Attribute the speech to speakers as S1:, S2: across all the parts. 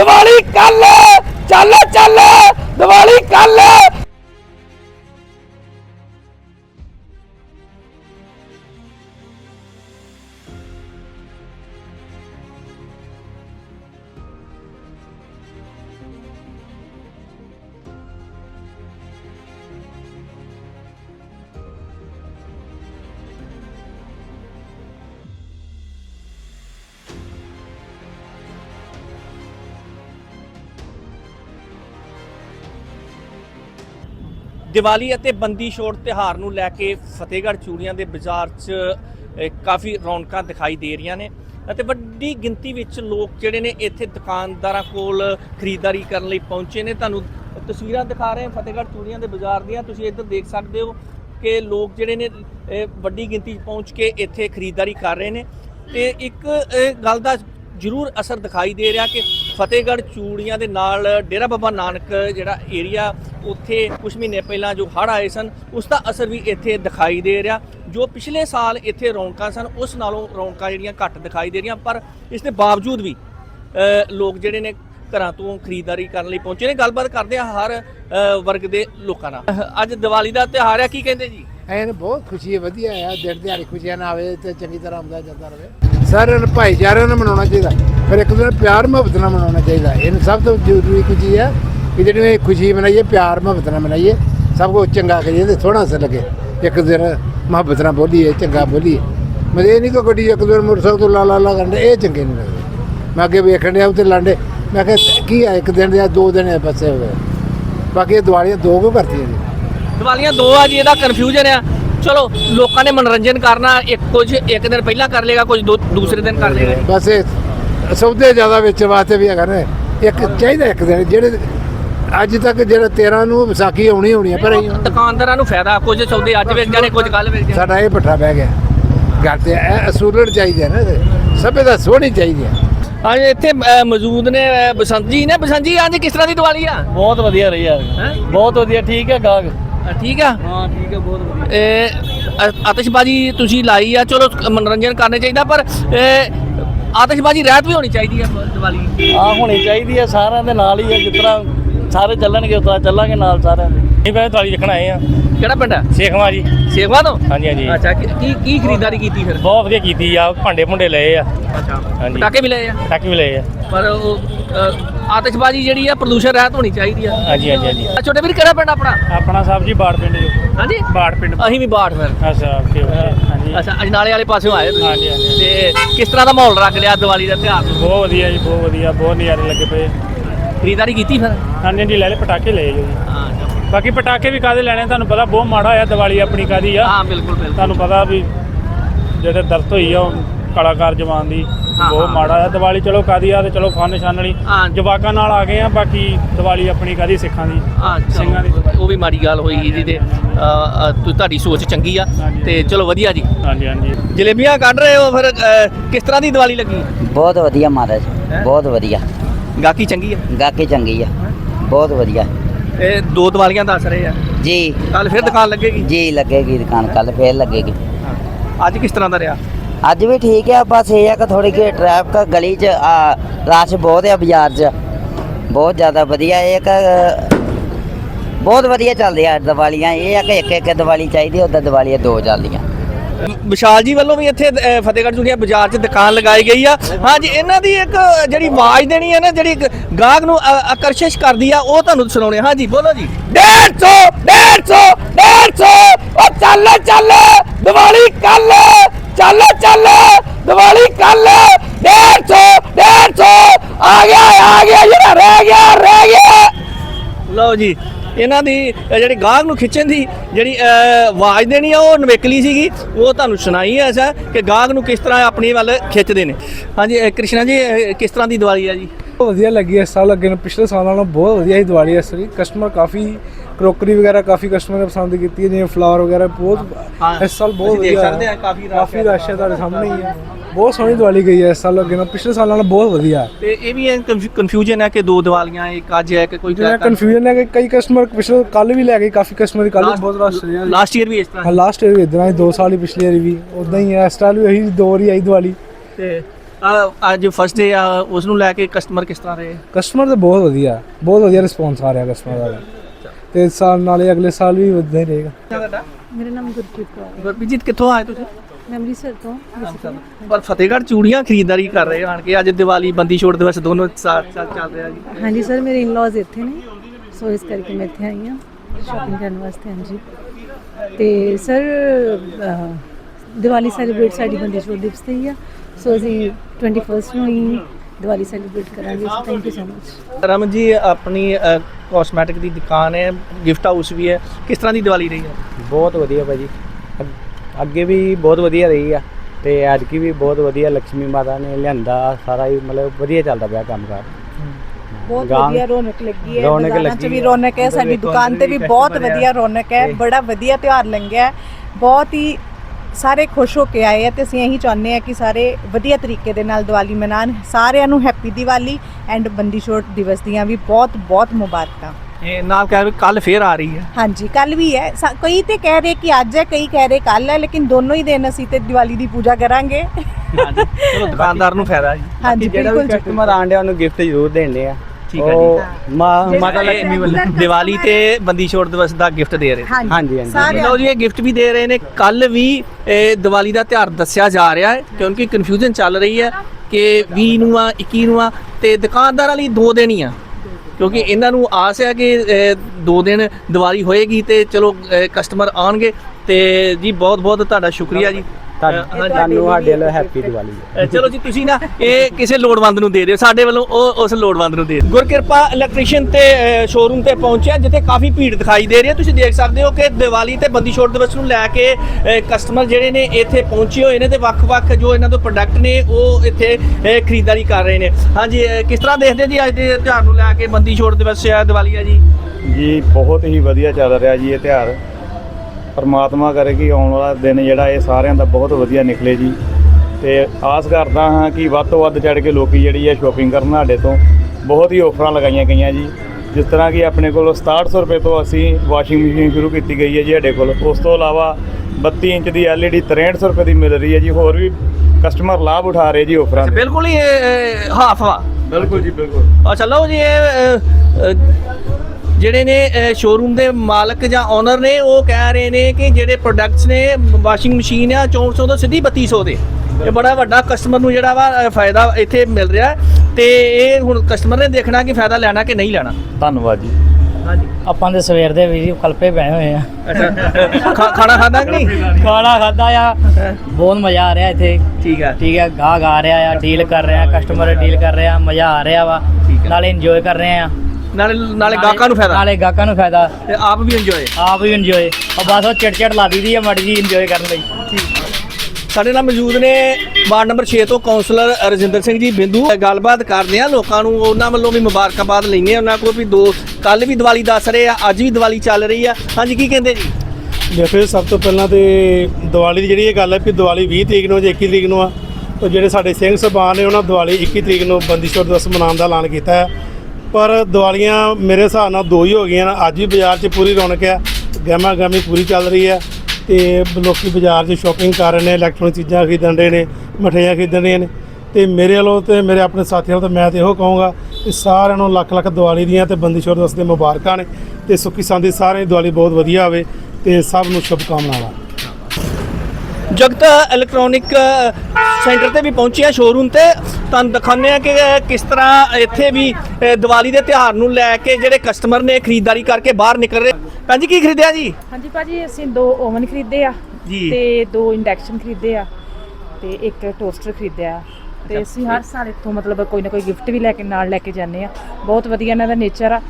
S1: ਦੀਵਾਲੀ ਕੱਲ ਚੱਲ ਚੱਲ ਦੀਵਾਲੀ ਕੱਲ। ਦੀਵਾਲੀ ਅਤੇ ਬੰਦੀ ਛੋੜ ਤਿਹਾਰ ਨੂੰ ਲੈ ਕੇ ਫਤਿਹਗੜ੍ਹ ਚੂੜੀਆਂ ਦੇ ਬਾਜ਼ਾਰ 'ਚ ਕਾਫੀ ਰੌਣਕਾਂ ਦਿਖਾਈ ਦੇ ਰਹੀਆਂ ਨੇ ਅਤੇ ਵੱਡੀ ਗਿਣਤੀ ਵਿੱਚ ਲੋਕ ਜਿਹੜੇ ਨੇ ਇੱਥੇ ਦੁਕਾਨਦਾਰਾਂ ਕੋਲ ਖਰੀਦਦਾਰੀ ਕਰਨ ਲਈ ਪਹੁੰਚੇ ਨੇ। ਤੁਹਾਨੂੰ ਤਸਵੀਰਾਂ ਦਿਖਾ ਰਹੇ ਹਾਂ ਫਤਿਹਗੜ੍ਹ ਚੂੜੀਆਂ ਦੇ ਬਾਜ਼ਾਰ ਦੀਆਂ। ਤੁਸੀਂ ਇੱਧਰ ਦੇਖ ਸਕਦੇ ਹੋ ਕਿ ਲੋਕ ਜਿਹੜੇ ਨੇ ਵੱਡੀ ਗਿਣਤੀ 'ਚ ਪਹੁੰਚ ਕੇ ਇੱਥੇ ਖਰੀਦਦਾਰੀ ਕਰ ਰਹੇ ਨੇ। ਤੇ ਇੱਕ ਅ, ਗੱਲ ਦਾ ਜ਼ਰੂਰ ਅਸਰ ਦਿਖਾਈ ਦੇ ਰਿਹਾ ਕਿ ਫਤਿਹਗੜ੍ਹ ਚੂੜੀਆਂ ਦੇ ਨਾਲ ਡੇਰਾ ਬਾਬਾ ਨਾਨਕ ਜਿਹੜਾ ਏਰੀਆ, ਉੱਥੇ ਕੁਝ ਮਹੀਨੇ ਪਹਿਲਾਂ ਜੋ ਹੜ੍ਹ ਆਏ ਸਨ, ਉਸ ਦਾ ਅਸਰ ਵੀ ਇੱਥੇ ਦਿਖਾਈ ਦੇ ਰਿਹਾ। ਜੋ ਪਿਛਲੇ ਸਾਲ ਇੱਥੇ ਰੌਣਕਾਂ ਸਨ, ਉਸ ਨਾਲੋਂ ਰੌਣਕਾਂ ਜਿਹੜੀਆਂ ਘੱਟ ਦਿਖਾਈ ਦੇ ਰਹੀਆਂ, ਪਰ ਇਸ ਦੇ ਬਾਵਜੂਦ ਵੀ ਲੋਕ ਜਿਹੜੇ ਨੇ ਘਰਾਂ ਤੋਂ ਖਰੀਦਦਾਰੀ ਕਰਨ ਲਈ ਪਹੁੰਚੇ ਨੇ। ਗੱਲਬਾਤ ਕਰਦੇ ਆ ਹਰ ਵਰਗ ਦੇ ਲੋਕਾਂ ਨਾਲ। ਅੱਜ ਦੀਵਾਲੀ ਦਾ ਤਿਉਹਾਰ ਹੈ, ਕੀ ਕਹਿੰਦੇ ਜੀ?
S2: ਐਨ ਬਹੁਤ ਖੁਸ਼ੀ ਹੈ, ਵਧੀਆ ਆ ਦਿਨ ਦਿਹਾੜੀ ਖੁਸ਼ੀਆਂ ਨਾਲ ਆਵੇ ਤੇ ਚੰਗੀ ਤਰ੍ਹਾਂ ਆਉਂਦਾ ਜਾਂਦਾ ਰਹੇ। ਸਾਰਿਆਂ ਨੂੰ ਭਾਈਚਾਰੇ ਨਾਲ ਮਨਾਉਣਾ ਚਾਹੀਦਾ। ਪਰ ਇੱਕ ਦੂਜੇ ਨਾਲ ਪਿਆਰ ਮੁਹੱਬਤ ਨਾਲ ਮਨਾਉਣਾ ਚਾਹੀਦਾ। ਇਹ ਸਭ ਤੋਂ ਜ਼ਰੂਰੀ ਕੁਝ ਇਹ ਹੈ ਕਿ ਜਿਹੜੀ ਇਹ ਖੁਸ਼ੀ ਮਨਾਈਏ, ਪਿਆਰ ਮੁਹੱਬਤ ਨਾਲ ਮਨਾਈਏ। ਸਭ ਕੁਝ ਚੰਗਾ ਕਰੀਏ ਤੇ ਥੋੜਾ ਸ ਲੱਗੇ। ਇੱਕ ਦੂਜੇ ਮੁਹੱਬਤ ਨਾਲ ਬੋਲੀਏ, ਚੰਗਾ ਬੋਲੀਏ। ਮਤਲਬ ਇਹ ਨਹੀਂ ਕਿ ਗੱਡੀ ਇੱਕ ਦੂਜੇ ਨੂੰ ਮੋਟਰਸਾਈਕਲ ਤੋਂ ਲਾ ਲਾ ਲਾ ਕਰਦੇ ਇਹ ਚੰਗੇ ਨਹੀਂ ਲੱਗਦੇ। ਮੈਂ ਅੱਗੇ ਵੇਖਣ ਡਿਆ ਉੱਤੇ ਲਾਂਡੇ। ਮੈਂ ਕਿਹਾ, ਕੀ ਆ, ਇੱਕ ਦਿਨ ਦੇ ਦੋ ਦਿਨ ਬਸੇ ਹੋਏ। ਬਾਕੀ ਇਹ ਦਿਵਾਲੀਆਂ ਦੋ ਕਿਉਂ ਕਰਤੀਆਂ ਨੇ।
S1: ਦੀਵਾਲੀਆਂ ਦੋ ਆ ਜੀ, ਇਹਦਾ ਕਨਫਿਊਜ਼ਨ ਆ। ਚਲੋ ਲੋਕਾਂ ਨੇ ਮਨੋਰੰਜਨ ਕਰਨਾ ਇੱਕ ਕੁਝ ਇੱਕ ਦਿਨ ਪਹਿਲਾਂ ਕਰ ਲੇਗਾ ਕੁਝ ਦੂਸਰੇ ਦਿਨ ਕਰ ਲੇਗਾ
S2: ਬਸ ਇਹ ਸੌਦੇ ਜ਼ਿਆਦਾ ਵੇਚਣ ਵਾਸਤੇ ਵੀ ਹੈਗਾ ਨਾ। ਇੱਕ ਚਾਹੀਦਾ ਇੱਕ ਦਿਨ ਜਿਹੜੇ ਅੱਜ ਤੱਕ ਜਿਹੜਾ 13 ਨੂੰ ਵਿਸਾਖੀ ਆਉਣੀ ਹੋਣੀ ਹੈ ਪਰ ਹੁਣ-
S1: ਦੁਕਾਨਦਾਰਾਂ ਨੂੰ ਫਾਇਦਾ ਕੁਝ ਸੌਦੇ ਅੱਜ ਵੇਚ ਜਾਣੇ ਕੁਝ ਕੱਲ ਵੇਚ ਜਾਣੇ।
S2: ਸਾਡਾ ਇਹ ਪੱਠਾ ਬਹਿ ਗਿਆ। ਗੱਲ ਤੇ ਇਹ ਅਸੂਲਣ ਚਾਹੀਦੇ ਨਾ ਸਭੇ ਦਾ ਸੋਹਣੀ ਚਾਹੀਦੀ ਹੈ
S1: ਅੱਜ ਇੱਥੇ ਮੌਜੂਦ ਨੇ ਬਸੰਤ ਜੀ ਨੇ। ਬਸੰਤ ਜੀ ਅੱਜ ਕਿਸ ਤਰ੍ਹਾਂ ਦੀ ਦੀਵਾਲੀ ਆ?
S3: ਬਹੁਤ ਵਧੀਆ ਰਹੀ ਯਾਰ।
S1: ਹੈਂ?
S3: ਬਹੁਤ ਵਧੀਆ ਠੀਕ ਹੈ ਗਾਹਕ।
S1: ਅ, ਠੀਕ ਆ?
S3: ਹਾਂ ਠੀਕ ਹੈ ਬਹੁਤ ਵਧੀਆ।
S1: ਇਹ ਅ- ਆਤਿਸ਼ਬਾਜ਼ੀ ਤੁਸੀਂ ਲਾਈ ਆ ਚਲੋ ਮਨੋਰੰਜਨ ਕਰਨਾ ਚਾਹੀਦਾ ਪਰ ਇਹ ਆਤਿਸ਼ਬਾਜ਼ੀ ਰਹਿਤ ਵੀ ਹੋਣੀ ਚਾਹੀਦੀ ਆ ਦੀਵਾਲੀ?
S3: ਆ ਹੋਣੀ ਚਾਹੀਦੀ ਹੈ ਸਾਰਿਆਂ ਦੇ ਨਾਲ ਹੀ ਹੈ ਜਿਸ ਤਰ੍ਹਾਂ ਸਾਰੇ ਚੱਲਣਗੇ ਉਸ ਤਰ੍ਹਾਂ ਚੱਲਾਂਗੇ ਨਾਲ ਸਾਰਿਆਂ ਦੇ।
S4: ਇਹ ਮੈਂ ਤਾਲੀ ਵੇਖਣ ਆਏ ਆ।
S1: ਕਿਹੜਾ ਪਿੰਡ ਆ
S4: ਸੇਖਵਾ ਜੀ।
S1: ਸੇਖਵਾ ਤੋਂ?
S4: ਹਾਂਜੀ ਹਾਂਜੀ।
S1: ਅੱਛਾ ਕੀ ਕੀ- ਕੀ ਖਰੀਦਦਾਰੀ ਕੀਤੀ ਫਿਰ?
S4: ਬਹੁਤ ਵਧੀਆ ਕੀਤੀ ਆ ਭਾਂਡੇ ਭੁੰਡੇ ਲਏ ਆ।
S1: ਅੱਛਾ।
S4: ਹਾਂਜੀ।
S1: ਪਟਾਕੇ ਵੀ ਲਏ ਆ?
S4: ਟੱਕ ਵੀ ਲਏ ਆ।
S1: ਪਰ ਉਹ ਅ, ਆਤਿਸ਼ਬਾਜ਼ੀ ਜਿਹੜੀ ਆ ਪ੍ਰਦੂਸ਼ਣ ਰਹਿਤ ਹੋਣੀ ਚਾਹੀਦੀ ਆ।
S4: ਹਾਂਜੀ ਹਾਂਜੀ ਹਾਂਜੀ।
S1: ਆ ਛੋਟੇ ਵੀਰ ਕਿਹੜਾ ਪਿੰਡ ਆਪਣਾ?
S4: ਆਪਣਾ ਸਾਹਿਬ ਜੀ ਬਾੜ ਪਿੰਡ ਜੋ।
S1: ਹਾਂਜੀ?
S4: ਬਾੜ ਪਿੰਡ।
S1: ਅਸੀਂ ਵੀ ਬਾਠ ਫਿਰ।
S4: ਅੱਛਾ ਓਕੇ ਓਕੇ ਹਾਂਜੀ।
S1: ਅੱਛਾ ਅਜਨਾਲੇ ਵਾਲੇ ਪਾਸਿਓਂ ਆਏ ਤੁਸੀਂ।
S4: ਹਾਂਜੀ, ਹਾਂਜੀ।
S1: ਤੇ ਕਿਸ ਤਰ੍ਹਾਂ ਦਾ ਮਾਹੌਲ ਰੱਖ ਲਿਆ ਦੀਵਾਲੀ ਦਾ ਤਿਉਹਾਰ? ਨੂੰ?
S4: ਬਹੁਤ ਵਧੀਆ ਜੀ ਬਹੁਤ ਵਧੀਆ ਬਹੁਤ ਨਜ਼ਾਰੇ ਲੱਗੇ ਪਏ।
S1: ਖਰੀਦਦਾਰੀ ਕੀਤੀ ਫਿਰ?
S4: ਹਾਂਜੀ ਹਾਂਜੀ ਲੈ ਲੈ ਪਟਾਕੇ ਲਏ ਜੋ। ਜੀ
S1: ਹਾਂ
S4: ਬਾਕੀ ਪਟਾਕੇ ਵੀ ਕਾਦੇ ਲੈਣੇ ਤੁਹਾਨੂੰ ਪਤਾ ਬਹੁਤ ਮਾੜਾ ਹੋਇਆ ਦੀਵਾਲੀ ਆਪਣੀ ਕਾਦੀ ਆ।
S1: ਹਾਂ ਬਿਲਕੁਲ ਬਿਲਕੁਲ।
S4: ਤੁਹਾਨੂੰ ਪਤਾ ਵੀ ਜਿਹੜੇ ਦਰਦ ਹੋਈ ਆ ਉਹ ਕਲਾਕਾਰ ਜਵਾਨ ਦੀ
S1: ਹਾਂ,
S4: ਬਹੁਤ
S1: ਹਾਂ।
S4: ਮਾੜਾ ਆ। ਦੀਵਾਲੀ ਚਲੋ ਕਾਦੀ ਆ ਤੇ ਚਲੋ ਫਨ ਛਾਨ ਵਾਲੀ।
S1: ਹਾਂ।
S4: ਜਵਾਕਾਂ ਨਾਲ ਆ ਗਏ ਆ ਬਾਕੀ ਦੀਵਾਲੀ ਆਪਣੀ ਕਾਦੀ ਸਿੱਖਾਂ ਦੀ।
S1: ਹਾਂ
S4: ਸਿੰਘਾਂ ਦੀ
S1: ਚਲੋ,
S4: ਦੀਵਾਲੀ।
S1: ਉਹ ਵੀ ਮਾੜੀ ਗੱਲ ਹੋਈ ਜੀ ਤੇ ਅ, ਅ, ਤੁ- ਤੁਹਾਡੀ ਸੋਚ ਚੰਗੀ ਆ
S4: ਹਾਂਜੀ।
S1: ਤੇ ਚਲੋ ਵਧੀਆ ਜੀ।
S4: ਹਾਂਜੀ ਹਾਂਜੀ।
S1: ਜਲੇਬੀਆਂ ਕੱਢ ਰਹੇ ਹੋ ਫਿਰ ਅ, ਕਿਸ ਤਰ੍ਹਾਂ ਦੀ ਦੀਵਾਲੀ ਲੱਗੀ?
S5: ਬਹੁਤ ਵਧੀਆ ਮਹਾਰਾਜ
S1: ਹੈਂ?
S5: ਬਹੁਤ ਵਧੀਆ।
S1: ਗਾਕੀ ਚੰਗੀ ਆ?
S5: ਗਾਹਕੀ ਚੰਗੀ ਆ। ਬਹੁਤ ਵਧੀਆ।
S1: ਇਹ ਦੋ ਦੀਵਾਲੀਆਂ ਦੱਸ ਰਹੇ ਆ।
S5: ਜੀ।
S1: ਕੱਲ ਫਿਰ ਦੁਕਾਨ ਲੱਗੇਗੀ?
S5: ਜੀ ਲੱਗੇਗੀ ਦੁਕਾਨ। ਕੱਲ ਫੇਰ ਲੱਗੇਗੀ।
S1: ਅੱਜ ਕਿਸ ਤਰ੍ਹਾਂ ਦਾ ਰਿਹਾ?
S5: ਅੱਜ ਵੀ ਠੀਕ ਆ ਬਸ ਇਹ ਆ ਕਿ ਥੋੜੀ ਜਿਹੀ ਟ੍ਰੈਫਿਕ ਗਲੀ 'ਚ ਆ, ਰਸ਼ ਬਹੁਤ ਆ ਬਾਜ਼ਾਰ 'ਚ। ਬਹੁਤ ਜ਼ਿਆਦਾ ਵਧੀਆ ਇਹ ਕਿ ਬਹੁਤ ਵਧੀਆ ਚੱਲਦੀ ਆ ਦੀਵਾਲੀਆਂ। ਇਹ ਆ ਕਿ ਇੱਕ ਇੱਕ ਦੀਵਾਲੀ ਚਾਹੀਦੀ ਉਦਾਂ ਦੀਵਾਲੀਆਂ ਦੋ ਚੱਲਦੀਆਂ।
S1: ਵਿਸ਼ਾਲ ਜੀ ਵੱਲੋਂ ਵੀ ਇੱਥੇ ਫਤਿਹਗੜ੍ਹ ਚੂੜੀਆਂ ਬਾਜ਼ਾਰ 'ਚ ਦੁਕਾਨ ਲਗਾਈ ਗਈ ਆ। ਹਾਂਜੀ, ਇਹਨਾਂ ਦੀ ਇੱਕ ਜਿਹੜੀ ਆਵਾਜ਼ ਦੇਣੀ ਹੈ ਨਾ, ਜਿਹੜੀ ਗਾਹਕ ਨੂੰ ਆਕਰਸ਼ਿਸ਼ ਕਰਦੀ ਆ, ਉਹ ਤੁਹਾਨੂੰ ਸੁਣਾਉਣੇ ਹਾਂਜੀ, ਬੋਲੋ ਜੀ। 150 150 150 ਉਹ ਚੱਲ ਚੱਲ। ਦੀਵਾਲੀ ਕੱਲ ਚੱਲ ਚੱਲ ਦੀਵਾਲੀ ਕੱਲ 150 150 ਆ ਗਿਆ ਆ ਗਿਆ ਜਿਹੜਾ ਰਹਿ ਗਿਆ ਰਹਿ ਗਿਆ ਲਓ ਜੀ ਇਹਨਾਂ ਦੀ ਜਿਹੜੀ ਗਾਹਕ ਨੂੰ ਖਿੱਚਣ ਦੀ ਜਿਹੜੀ ਆਵਾਜ਼ ਦੇਣੀ ਆ ਉਹ ਨਵੇਕਲੀ ਸੀਗੀ। ਉਹ ਤੁਹਾਨੂੰ ਸੁਣਾਈ ਐ ਐਸਾ ਕਿ ਗਾਹਕ ਨੂੰ ਕਿਸ ਤਰ੍ਹਾਂ ਆਪਣੀ ਵੱਲ ਖਿੱਚਦੇ ਨੇ। ਹਾਂਜੀ ਕ੍ਰਿਸ਼ਨਾ ਜੀ ਕਿਸ ਤਰ੍ਹਾਂ ਦੀ ਦੀਵਾਲੀ ਆ ਜੀ?
S6: ਬਹੁਤ ਵਧੀਆ ਲੱਗੀ ਇਸ ਸਾਲ ਅੱਗੇ ਨੂੰ ਪਿਛਲੇ ਸਾਲ ਨਾਲੋਂ ਬਹੁਤ ਵਧੀਆ ਹੀ ਦੀਵਾਲੀ ਇਸ ਵਾਰੀ। ਕਸਟਮਰ ਕਾਫੀ ਕਰੋਕਰੀ ਵਗੈਰਾ ਕਾਫੀ ਕਸਟਮਰ ਨੇ ਪਸੰਦ ਕੀਤੀ ਹੈ ਜਿਵੇਂ ਫਲਾਵਰ ਵਗੈਰਾ ਬਹੁਤ ਇਸ ਸਾਲ ਬਹੁਤ
S1: ਅਸੀਂ ਦੇਖ
S6: ਵਧੀਆ
S1: ਸਕਦੇ ਹਾਂ ਕਾਫੀ ਰਸ਼
S6: ਕਾਫੀ ਰਸ਼ ਹੈ ਤੁਹਾਡੇ ਸਾਹਮਣੇ ਹੀ ਹੈ ਬਹੁਤ ਸੋਹਣੀ ਦੀਵਾਲੀ ਗਈ ਹੈ ਇਸ ਸਾਲ ਅੱਗੇ ਨੂੰ ਪਿਛਲੇ ਸਾਲ ਨਾਲੋਂ ਬਹੁਤ ਵਧੀਆ।
S1: ਤੇ ਇਹ ਵੀ ਕਨਫਿਊਜ਼ਨ ਹੈ ਕਿ ਦੋ ਦੀਵਾਲੀਆਂ ਇੱਕ ਅੱਜ ਹੈ ਕਿ ਕੋਈ
S6: ਜਿਹੜਾ ਕਨਫਿਊਜ਼ਨ ਹੈ ਕਿ ਕਈ ਕਸਟਮਰ ਪਿਛਲੇ ਕੱਲ ਵੀ ਲੈ ਗਏ ਕਾਫੀ ਕਸਟਮਰ ਕੱਲ ਬਹੁਤ ਰਸ਼ ਰਿਹਾ
S1: ਲਾਸਟ ਈਅਰ ਵੀ ਇਸ ਤਰ੍ਹਾਂ
S6: ਹਾਂ ਲਾਸਟ ਈਅਰ ਵੀ ਇਦਾਂ ਹੀ 2 ਸਾਲ ਹੀ ਪਿਛਲੇ ਵਾਰੀ ਵੀ ਉਦਾਂ ਹੀ ਹੈ ਇਸ ਸਾਲ ਵੀ ਉਹੀ ਦੋ ਵਾਰੀ ਆਈ ਦੀਵਾਲੀ।
S1: ਤੇ ਅੱਜ ਫਸਟ ਡੇ ਆ ਉਸ ਨੂੰ ਲੈ ਕੇ ਕਸਟਮਰ ਕਿਸ ਤਰ੍ਹਾਂ ਰਹੇ?
S6: ਕਸਟਮਰ ਤਾਂ ਬਹੁਤ ਵਧੀਆ ਬਹੁਤ ਵਧੀਆ ਰਿਸਪੌਂਸ ਆ ਰਿਹਾ ਕਸਟਮਰ ਦਾ। ਤੇ ਇਸ ਸਾਲ ਨਾਲੇ ਅਗਲੇ ਸਾਲ ਵੀ ਵਧੀਆ ਹੀ ਰਹੇਗਾ।
S7: ਮੇਰਾ ਨਾਮ ਗੁਰਪ੍ਰੀਤ ਕੌਰ ਹੈ।
S1: ਗੁਰਪ੍ਰੀਤ ਕਿੱਥੋਂ ਆਏ ਤੁਸੀਂ?
S7: ਮੈਂ ਅੰਮ੍ਰਿਤਸਰ ਤੋਂ basically।
S1: ਪਰ ਫਤਿਹਗੜ੍ਹ ਚੂੜੀਆਂ ਖਰੀਦਦਾਰੀ ਕਰ ਰਹੇ ਆਣ ਕੇ ਅੱਜ ਦੀਵਾਲੀ ਬੰਦੀ ਛੋੜ ਦਿਵਸ ਦੋਨੋਂ ਸਾਥ ਸਾਥ ਚੱਲ ਰਿਹਾ ਜੀ।
S7: ਹਾਂਜੀ ਸਰ ਮੇਰੇ ਇਨ-ਲॉज ਇੱਥੇ ਨੇ ਸੋ ਇਸ ਕਰਕੇ ਮੈਂ ਇੱਥੇ ਆਈ ਹਾਂ ਸ਼ਾਪਿੰਗ ਕਰਨ ਵਾਸਤੇ ਹਾਂਜੀ। ਤੇ ਸਰ ਦੀਵਾਲੀ ਸੈਲੀਬ੍ਰੇਟ ਸਾਡੀ ਬੰਦੀ ਛੋੜ ਦਿਵਸ ਤੇ ਹੀ ਆ। ਸੋ ਅਸੀਂ 21st ਨੂੰ ਹੀ ਦੀਵਾਲੀ ਸੈਲੀਬ੍ਰੇਟ ਕਰਾਂਗੇ thank you so much
S1: Raman ji ਆਪਣੀ ਕਾਸਮੈਟਿਕ ਦੀ ਦੁਕਾਨ ਹੈ ਗਿਫਟ ਹਾਊਸ ਵੀ ਹੈ ਕਿਸ ਤਰ੍ਹਾਂ ਦੀ ਦੀਵਾਲੀ ਰਹੀ ਹੈ?
S8: ਬਹੁਤ ਵਧੀਆ ਭਾਜੀ। ਅੱਗ- ਵੀ ਬਹੁਤ ਵਧੀਆ ਰਹੀ ਆ ਤੇ ਐਤਕੀ ਵੀ ਬਹੁਤ ਵਧੀਆ ਲక్ష్ਮੀ ਮਾਤਾ ਨੇ ਲਿਆਂਦਾ ਸਾਰਾ ਹੀ ਮਤਲਬ ਵਧੀਆ ਚੱਲਦਾ ਪਿਆ ਕੰਮਕਾਰ
S9: ਬਹੁਤ ਵਧੀਆ ਰੌਣਕ ਲੱਗੀ ਹੈ
S8: ਰੌਣਕ ਲੱਗੀ
S9: ਵੀ
S8: ਹੈ।
S9: ਰੌਣਕ ਹੈ ਸਾਡੀ ਦੁਕਾਨ ਤੇ ਵੀ ਬਹੁਤ ਵਧੀਆ ਰੌਣਕ ਹੈ ਬੜਾ ਵਧੀਆ ਤਿਉਹਾਰ ਲੰਘਿਆ। ਬਹੁਤ ਹੀ ਸਾਰੇ ਖੁਸ਼ ਹੋ ਕੇ ਆਏ ਆ ਤੇ ਅਸੀਂ ਇਹੀ ਚਾਹੁੰਦੇ ਆ ਕਿ ਸਾਰੇ ਵਧੀਆ ਤਰੀਕੇ ਦੇ ਨਾਲ ਦੀਵਾਲੀ ਮਨਾਉਣ ਸਾਰਿਆਂ ਨੂੰ ਹੈਪੀ ਦੀਵਾਲੀ ਐਂਡ ਬੰਦੀ ਛੋੜ ਦਿਵਸ ਦੀਆਂ ਵੀ ਬਹੁਤ ਬਹੁਤ ਮੁਬਾਰਕਾਂ
S1: ਇਹ ਨਾਲ ਕਹਿ ਰਹੇ ਕੱਲ ਫੇਰ ਆ ਰਹੀ ਹੈ।
S9: ਹਾਂਜੀ ਕੱਲ ਵੀ ਹੈ। ਸਾ- ਕਈ ਤੇ ਕਹਿ ਰਹੇ ਕਿ ਅੱਜ ਹੈ ਕਈ ਕਹਿ ਰਹੇ ਕੱਲ ਹੈ ਲੇਕਿਨ ਦੋਨੋਂ ਹੀ ਦਿਨ ਅਸੀਂ ਤੇ ਦੀਵਾਲੀ ਦੀ ਪੂਜਾ ਕਰਾਂਗੇ।
S1: ਹਾਂਜੀ ਚਲੋ ਦੁਕਾਨਦਾਰ ਨੂੰ ਫਾਇਦਾ ਜੀ।
S9: ਹਾਂਜੀ
S8: ਜਿਹੜਾ
S9: ਬਿਲਕੁਲ
S8: ਵੀ
S9: ਜੀ
S8: ਕਸਟਮਰ ਆਂਡਿਆ ਉਹਨੂੰ ਗਿਫਟ ਜ਼ਰੂਰ ਦੇਣੇ ਆ।
S1: ਠੀਕ ਹੈ
S8: ਉਹ ਮਾਂ ਮਾਤਾ
S1: ਇਹ
S8: ਲక్ష్ਮੀ ਵੱਲੋਂ।
S1: ਦੀਵਾਲੀ ਤੇ ਬੰਦੀ ਛੋੜ ਦਿਵਸ ਦਾ ਗਿਫਟ ਦੇ ਰਹੇ
S8: ਹਾਂਜੀ, ਹਾਂਜੀ।
S1: ਲਓ ਜੀ ਇਹ ਗਿਫਟ ਵੀ ਦੇ ਰਹੇ ਨੇ। ਕੱਲ ਵੀ ਇਹ ਦੀਵਾਲੀ ਦਾ ਤਿਉਹਾਰ ਦੱਸਿਆ ਜਾ ਰਿਹਾ ਹੈ ਕਿਉਂਕਿ ਕਨਫਿਊਜ਼ਨ ਚੱਲ ਰਹੀ ਹੈ ਕਿ 20 ਨੂੰ ਆ 21 ਨੂੰ ਆ ਤੇ ਦੁਕਾਨਦਾਰਾਂ ਲਈ ਦੋ ਦਿਨ ਹੀ ਆ। ਕਿਉਂਕਿ ਇਹਨਾਂ ਨੂੰ ਆਸ ਹੈ ਕਿ ਦੋ ਦਿਨ ਦੀਵਾਲੀ ਹੋਏਗੀ ਤੇ ਚਲੋ ਕਸਟਮਰ ਆਉਣਗੇ। ਤੇ ਜੀ ਬਹੁਤ ਬਹੁਤ ਤੁਹਾਡਾ ਸ਼ੁਕਰੀਆ ਜੀ।
S8: ਤੁਹਾਨੂੰ ਸਾਡੇ ਵੱਲੋਂ ਹੈਪੀ ਦੀਵਾਲੀ
S1: ਅ, ਚਲੋ ਜੀ ਤੁਸੀਂ ਨਾ ਇਹ ਕਿਸੇ ਲੋੜਵੰਦ ਨੂੰ ਦੇ ਦਿਓ ਸਾਡੇ ਵੱਲੋਂ ਉਹ ਉਸ ਲੋੜਵੰਦ ਨੂੰ ਦੇ ਦਿਓ। ਗੁਰਕਿਰਪਾ ਇਲੈਕਟ੍ਰੀਸ਼ੀਅਨ ਤੇ ਸ਼ੋਰੂਮ ਤੇ ਪਹੁੰਚਿਆ ਜਿੱਥੇ ਕਾਫੀ ਭੀੜ ਦਿਖਾਈ ਦੇ ਰਹੀ ਹੈ। ਤੁਸੀਂ ਦੇਖ ਸਕਦੇ ਹੋ ਕਿ ਦੀਵਾਲੀ ਤੇ ਬੰਦੀ ਛੋੜ ਦਿਵਸ ਨੂੰ ਲੈ ਕੇ ਕਸਟਮਰ ਜਿਹੜੇ ਨੇ ਇੱਥੇ ਪਹੁੰਚੇ ਹੋਏ ਨੇ ਤੇ ਵੱਖ-ਵੱਖ ਜੋ ਇਹਨਾਂ ਦੇ ਪ੍ਰੋਡਕਟ ਨੇ ਉਹ ਇੱਥੇ ਅ, ਖਰੀਦਦਾਰੀ ਕਰ ਰਹੇ ਨੇ। ਹਾਂਜੀ ਅ, ਕਿਸ ਤਰ੍ਹਾਂ ਦੇਖਦੇ ਜੀ ਅੱਜ ਦੇ ਤਿਉਹਾਰ ਨੂੰ ਲੈ ਕੇ ਬੰਦੀ ਛੋੜ ਦਿਵਸ ਹੈ ਦੀਵਾਲੀ ਹੈ ਜੀ?
S10: ਜੀ ਬਹੁਤ ਹੀ ਵਧੀਆ ਚੱਲ ਰਿਹਾ ਜੀ ਇਹ ਤਿਉਹਾਰ। ਪਰਮਾਤਮਾ ਕਰੇ ਕਿ ਆਉਣ ਵਾਲਾ ਦਿਨ ਜਿਹੜਾ ਇਹ ਸਾਰਿਆਂ ਦਾ ਬਹੁਤ ਵਧੀਆ ਨਿਕਲੇ ਜੀ। ਤੇ ਆਸ ਕਰਦਾ ਹਾਂ ਕਿ ਵੱਧ ਤੋਂ ਵੱਧ ਚੜ ਕੇ ਲੋਕੀ ਜਿਹੜੀ ਹੈ ਸ਼ੋਪਿੰਗ ਕਰਨ ਸਾਡੇ ਤੋਂ ਬਹੁਤ ਹੀ ਆਫਰਾਂ ਲਗਾਈਆਂ ਗਈਆਂ ਜੀ। ਜਿਸ ਤਰ੍ਹਾਂ ਕਿ ਆਪਣੇ ਕੋਲ 6700 ਰੁਪਏ ਤੋਂ ਅਸੀਂ ਵਾਸ਼ਿੰਗ ਮਸ਼ੀਨ ਸ਼ੁਰੂ ਕੀਤੀ ਗਈ ਹੈ ਜੀ ਸਾਡੇ ਕੋਲ। ਉਸ ਤੋਂ ਇਲਾਵਾ 32 ਇੰਚ ਦੀ LED 6300 ਰੁਪਏ ਦੀ ਮਿਲ ਰਹੀ ਹੈ ਜੀ। ਹੋਰ ਵੀ ਕਸਟਮਰ ਲਾਭ ਉਠਾ ਰਹੇ ਜੀ ਆਫਰਾਂ ਦੇ।
S1: ਬਿਲਕੁਲ ਹੀ ਹਾਫ ਵਾ।
S10: ਬਿਲਕੁਲ ਜੀ ਬਿਲਕੁਲ।
S1: ਅੱਛਾ ਲਓ ਜੀ ਇਹ ਜਿਹੜੇ ਨੇ ਸ਼ੋਰੂਮ ਦੇ ਮਾਲਕ ਜਾਂ ਓਨਰ ਨੇ ਉਹ ਕਹਿ ਰਹੇ ਨੇ ਕਿ ਜਿਹੜੇ ਪ੍ਰੋਡਕਟਸ ਨੇ ਵਾਸ਼ਿੰਗ ਮਸ਼ੀਨ ਆ 6400 ਤੋਂ ਸਿੱਧੀ 3200 ਦੇ। ਇਹ ਬੜਾ ਵੱਡਾ ਕਸਟਮਰ ਨੂੰ ਜਿਹੜਾ ਵਾ ਫਾਇਦਾ ਇੱਥੇ ਮਿਲ ਰਿਹਾ ਤੇ ਇਹ ਹੁਣ ਕਸਟਮਰ ਨੇ ਦੇਖਣਾ ਕਿ ਫਾਇਦਾ ਲੈਣਾ ਕਿ ਨਹੀਂ ਲੈਣਾ।
S10: ਧੰਨਵਾਦ ਜੀ।
S1: ਹਾਂਜੀ।
S3: ਆਪਾਂ ਦੇ ਸਵੇਰ ਦੇ ਵੀ ਕਲਪੇ ਪਏ ਹੋਏ ਆ।
S1: ਖਾਣਾ ਖਾਦਾ ਕਿ ਨਹੀਂ?
S3: ਖਾਣਾ ਖਾਦਾ ਆ। ਬਹੁਤ ਮਜ਼ਾ ਆ ਰਿਹਾ ਇੱਥੇ।
S1: ਠੀਕ ਹੈ
S3: ਠੀਕ ਹੈ ਗਾਹਕ ਆ ਰਿਹਾ ਆ ਡੀਲ ਕਰ ਰਿਹਾ ਕਸਟਮਰ ਡੀਲ ਕਰ ਰਿਹਾ ਮਜ਼ਾ ਆ ਰਿਹਾ ਵਾ। ਨਾਲੇ ਇੰਜੋਏ ਕਰ ਰਹੇ ਆ।
S1: ਨਾਲੇ ਨਾਲੇ ਗਾਹਕਾਂ ਨੂੰ ਫਾਇਦਾ।
S3: ਨਾਲੇ ਗਾਹਕਾਂ ਨੂੰ ਫਾਇਦਾ।
S1: ਤੇ ਆਪ ਵੀ ਇੰਜੋਏ
S3: ਆਪ ਵੀ ਇੰਜੋਏ ਉਹ ਬਸ ਉਹ ਚਿੜ ਚਿੜ ਲਾ ਦੀ ਆ ਮਾੜੀ ਜੀ ਇੰਜੋਏ ਕਰਨ ਲਈ।
S1: ਸਾਡੇ ਨਾਲ ਮੌਜੂਦ ਨੇ ਵਾਰਡ ਨੰਬਰ 6 ਤੋਂ ਕਾਉਂਸਲਰ ਰਜਿੰਦਰ ਸਿੰਘ ਜੀ ਬਿੰਦੂ। ਗੱਲਬਾਤ ਕਰਦੇ ਆ ਲੋਕਾਂ ਨੂੰ ਉਹਨਾਂ ਵੱਲੋਂ ਵੀ ਮੁਬਾਰਕਾਬਾਦ ਲੈਣੇ ਉਹਨਾਂ ਕੋਲ ਵੀ ਦੋ ਕੱਲ ਵੀ ਦੀਵਾਲੀ ਦੱਸ ਰਹੇ ਆ ਅੱਜ ਵੀ ਦੀਵਾਲੀ ਚੱਲ ਰਹੀ ਆ। ਹਾਂਜੀ ਕੀ ਕਹਿੰਦੇ ਜੀ?
S4: ਦੇਖੋ ਸਭ ਤੋਂ ਪਹਿਲਾਂ ਤੇ ਦੀਵਾਲੀ ਦੀ ਜਿਹੜੀ ਇਹ ਗੱਲ ਹੈ ਕਿ ਦੀਵਾਲੀ 20 ਤਰੀਕ ਨੂੰ ਜਾਂ 21 ਤਰੀਕ ਨੂੰ ਆ ਉਹ ਜਿਹੜੇ ਸਾਡੇ ਸਿੰਘ ਸਭਾ ਨੇ ਉਹਨਾਂ ਦੀਵਾਲੀ 21 ਤਰੀਕ ਨੂੰ ਬੰਦੀ ਛੋੜ ਦਿਵਸ ਮਨਾਉਣ ਦਾ ਐਲਾਨ ਕੀਤਾ ਹੈ। ਪਰ ਦੀਵਾਲੀਆਂ ਮੇਰੇ ਹਿਸਾਬ ਨਾਲ ਦੋ ਹੀ ਹੋ ਗਈਆਂ ਨੇ। ਅੱਜ ਵੀ ਬਾਜ਼ਾਰ 'ਚ ਪੂਰੀ ਰੌਣਕ ਹੈ ਗਹਿਮਾ ਗਹਿਮੀ ਪੂਰੀ ਚੱਲ ਰਹੀ ਹੈ ਤੇ ਲੋਕੀ ਬਾਜ਼ਾਰ 'ਚ ਸ਼ਾਪਿੰਗ ਕਰ ਰਹੇ ਨੇ ਇਲੈਕਟ੍ਰੋਨਿਕ ਚੀਜ਼ਾਂ ਖਰੀਦਣ ਰਹੇ ਨੇ, ਮਠਿਆਈਆਂ ਖਰੀਦਣ ਰਹੇ ਨੇ। ਤੇ ਮੇਰੇ ਵੱਲੋਂ ਤੇ ਮੇਰੇ ਆਪਣੇ ਸਾਥੀਆਂ ਵੱਲੋਂ ਤਾਂ ਮੈਂ ਤੇ ਇਹੋ ਕਹੂੰਗਾ ਕਿ ਸਾਰਿਆਂ ਨੂੰ ਲੱਖ ਲੱਖ ਦੀਵਾਲੀ ਦੀਆਂ ਤੇ ਬੰਦੀ ਛੋੜ ਦਿਵਸ ਦੀਆਂ ਮੁਬਾਰਕਾਂ ਨੇ ਤੇ ਸੁੱਖੀ ਸਾਂਦੀ ਸਾਰੇ ਦੀ ਦੀਵਾਲੀ ਬਹੁਤ ਵਧੀਆ ਹੋਵੇ ਤੇ ਸਭ ਨੂੰ ਸ਼ੁਭ ਕਾਮਨਾਵਾਂ
S1: ਜਗਤ ਇਲੈਕਟ੍ਰੋਨਿਕ ਸੈਂਟਰ ਤੇ ਵੀ ਪਹੁੰਚਿਆ ਆ ਸ਼ੋਰੂਮ ਤੇ। ਤੁਹਾਨੂੰ ਦਿਖਾਉਂਦੇ ਆ ਕਿ ਕਿਸ ਤਰ੍ਹਾਂ ਇੱਥੇ ਵੀ ਦੀਵਾਲੀ ਦੇ ਤਿਉਹਾਰ ਨੂੰ ਲੈ ਕੇ ਜਿਹੜੇ ਕਸਟਮਰ ਨੇ ਖਰੀਦਦਾਰੀ ਕਰਕੇ ਬਾਹਰ ਨਿਕਲ ਰਹੇ। ਭੈਣ ਜੀ ਕੀ ਖਰੀਦਿਆ ਜੀ?
S7: ਹਾਂਜੀ ਭਾਜੀ ਅਸੀਂ ਦੋ ਓਵਨ ਖਰੀਦੇ ਆ
S1: ਜੀ।
S7: ਤੇ ਦੋ ਇੰਡਕਸ਼ਨ ਖਰੀਦੇ ਆ ਤੇ ਇੱਕ ਟੋਸਟਰ ਖਰੀਦਿਆ ਤੇ ਅਸੀਂ ਹਰ ਸਾਲ ਇੱਥੋਂ ਮਤਲਬ ਕੋਈ ਨਾ ਕੋਈ ਗਿਫਟ ਵੀ ਲੈ ਕੇ ਨਾਲ ਲੈ ਕੇ ਜਾਂਦੇ ਆ। ਬਹੁਤ ਵਧੀਆ ਇਹਨਾਂ ਦਾ ਨੇਚਰ ਆ।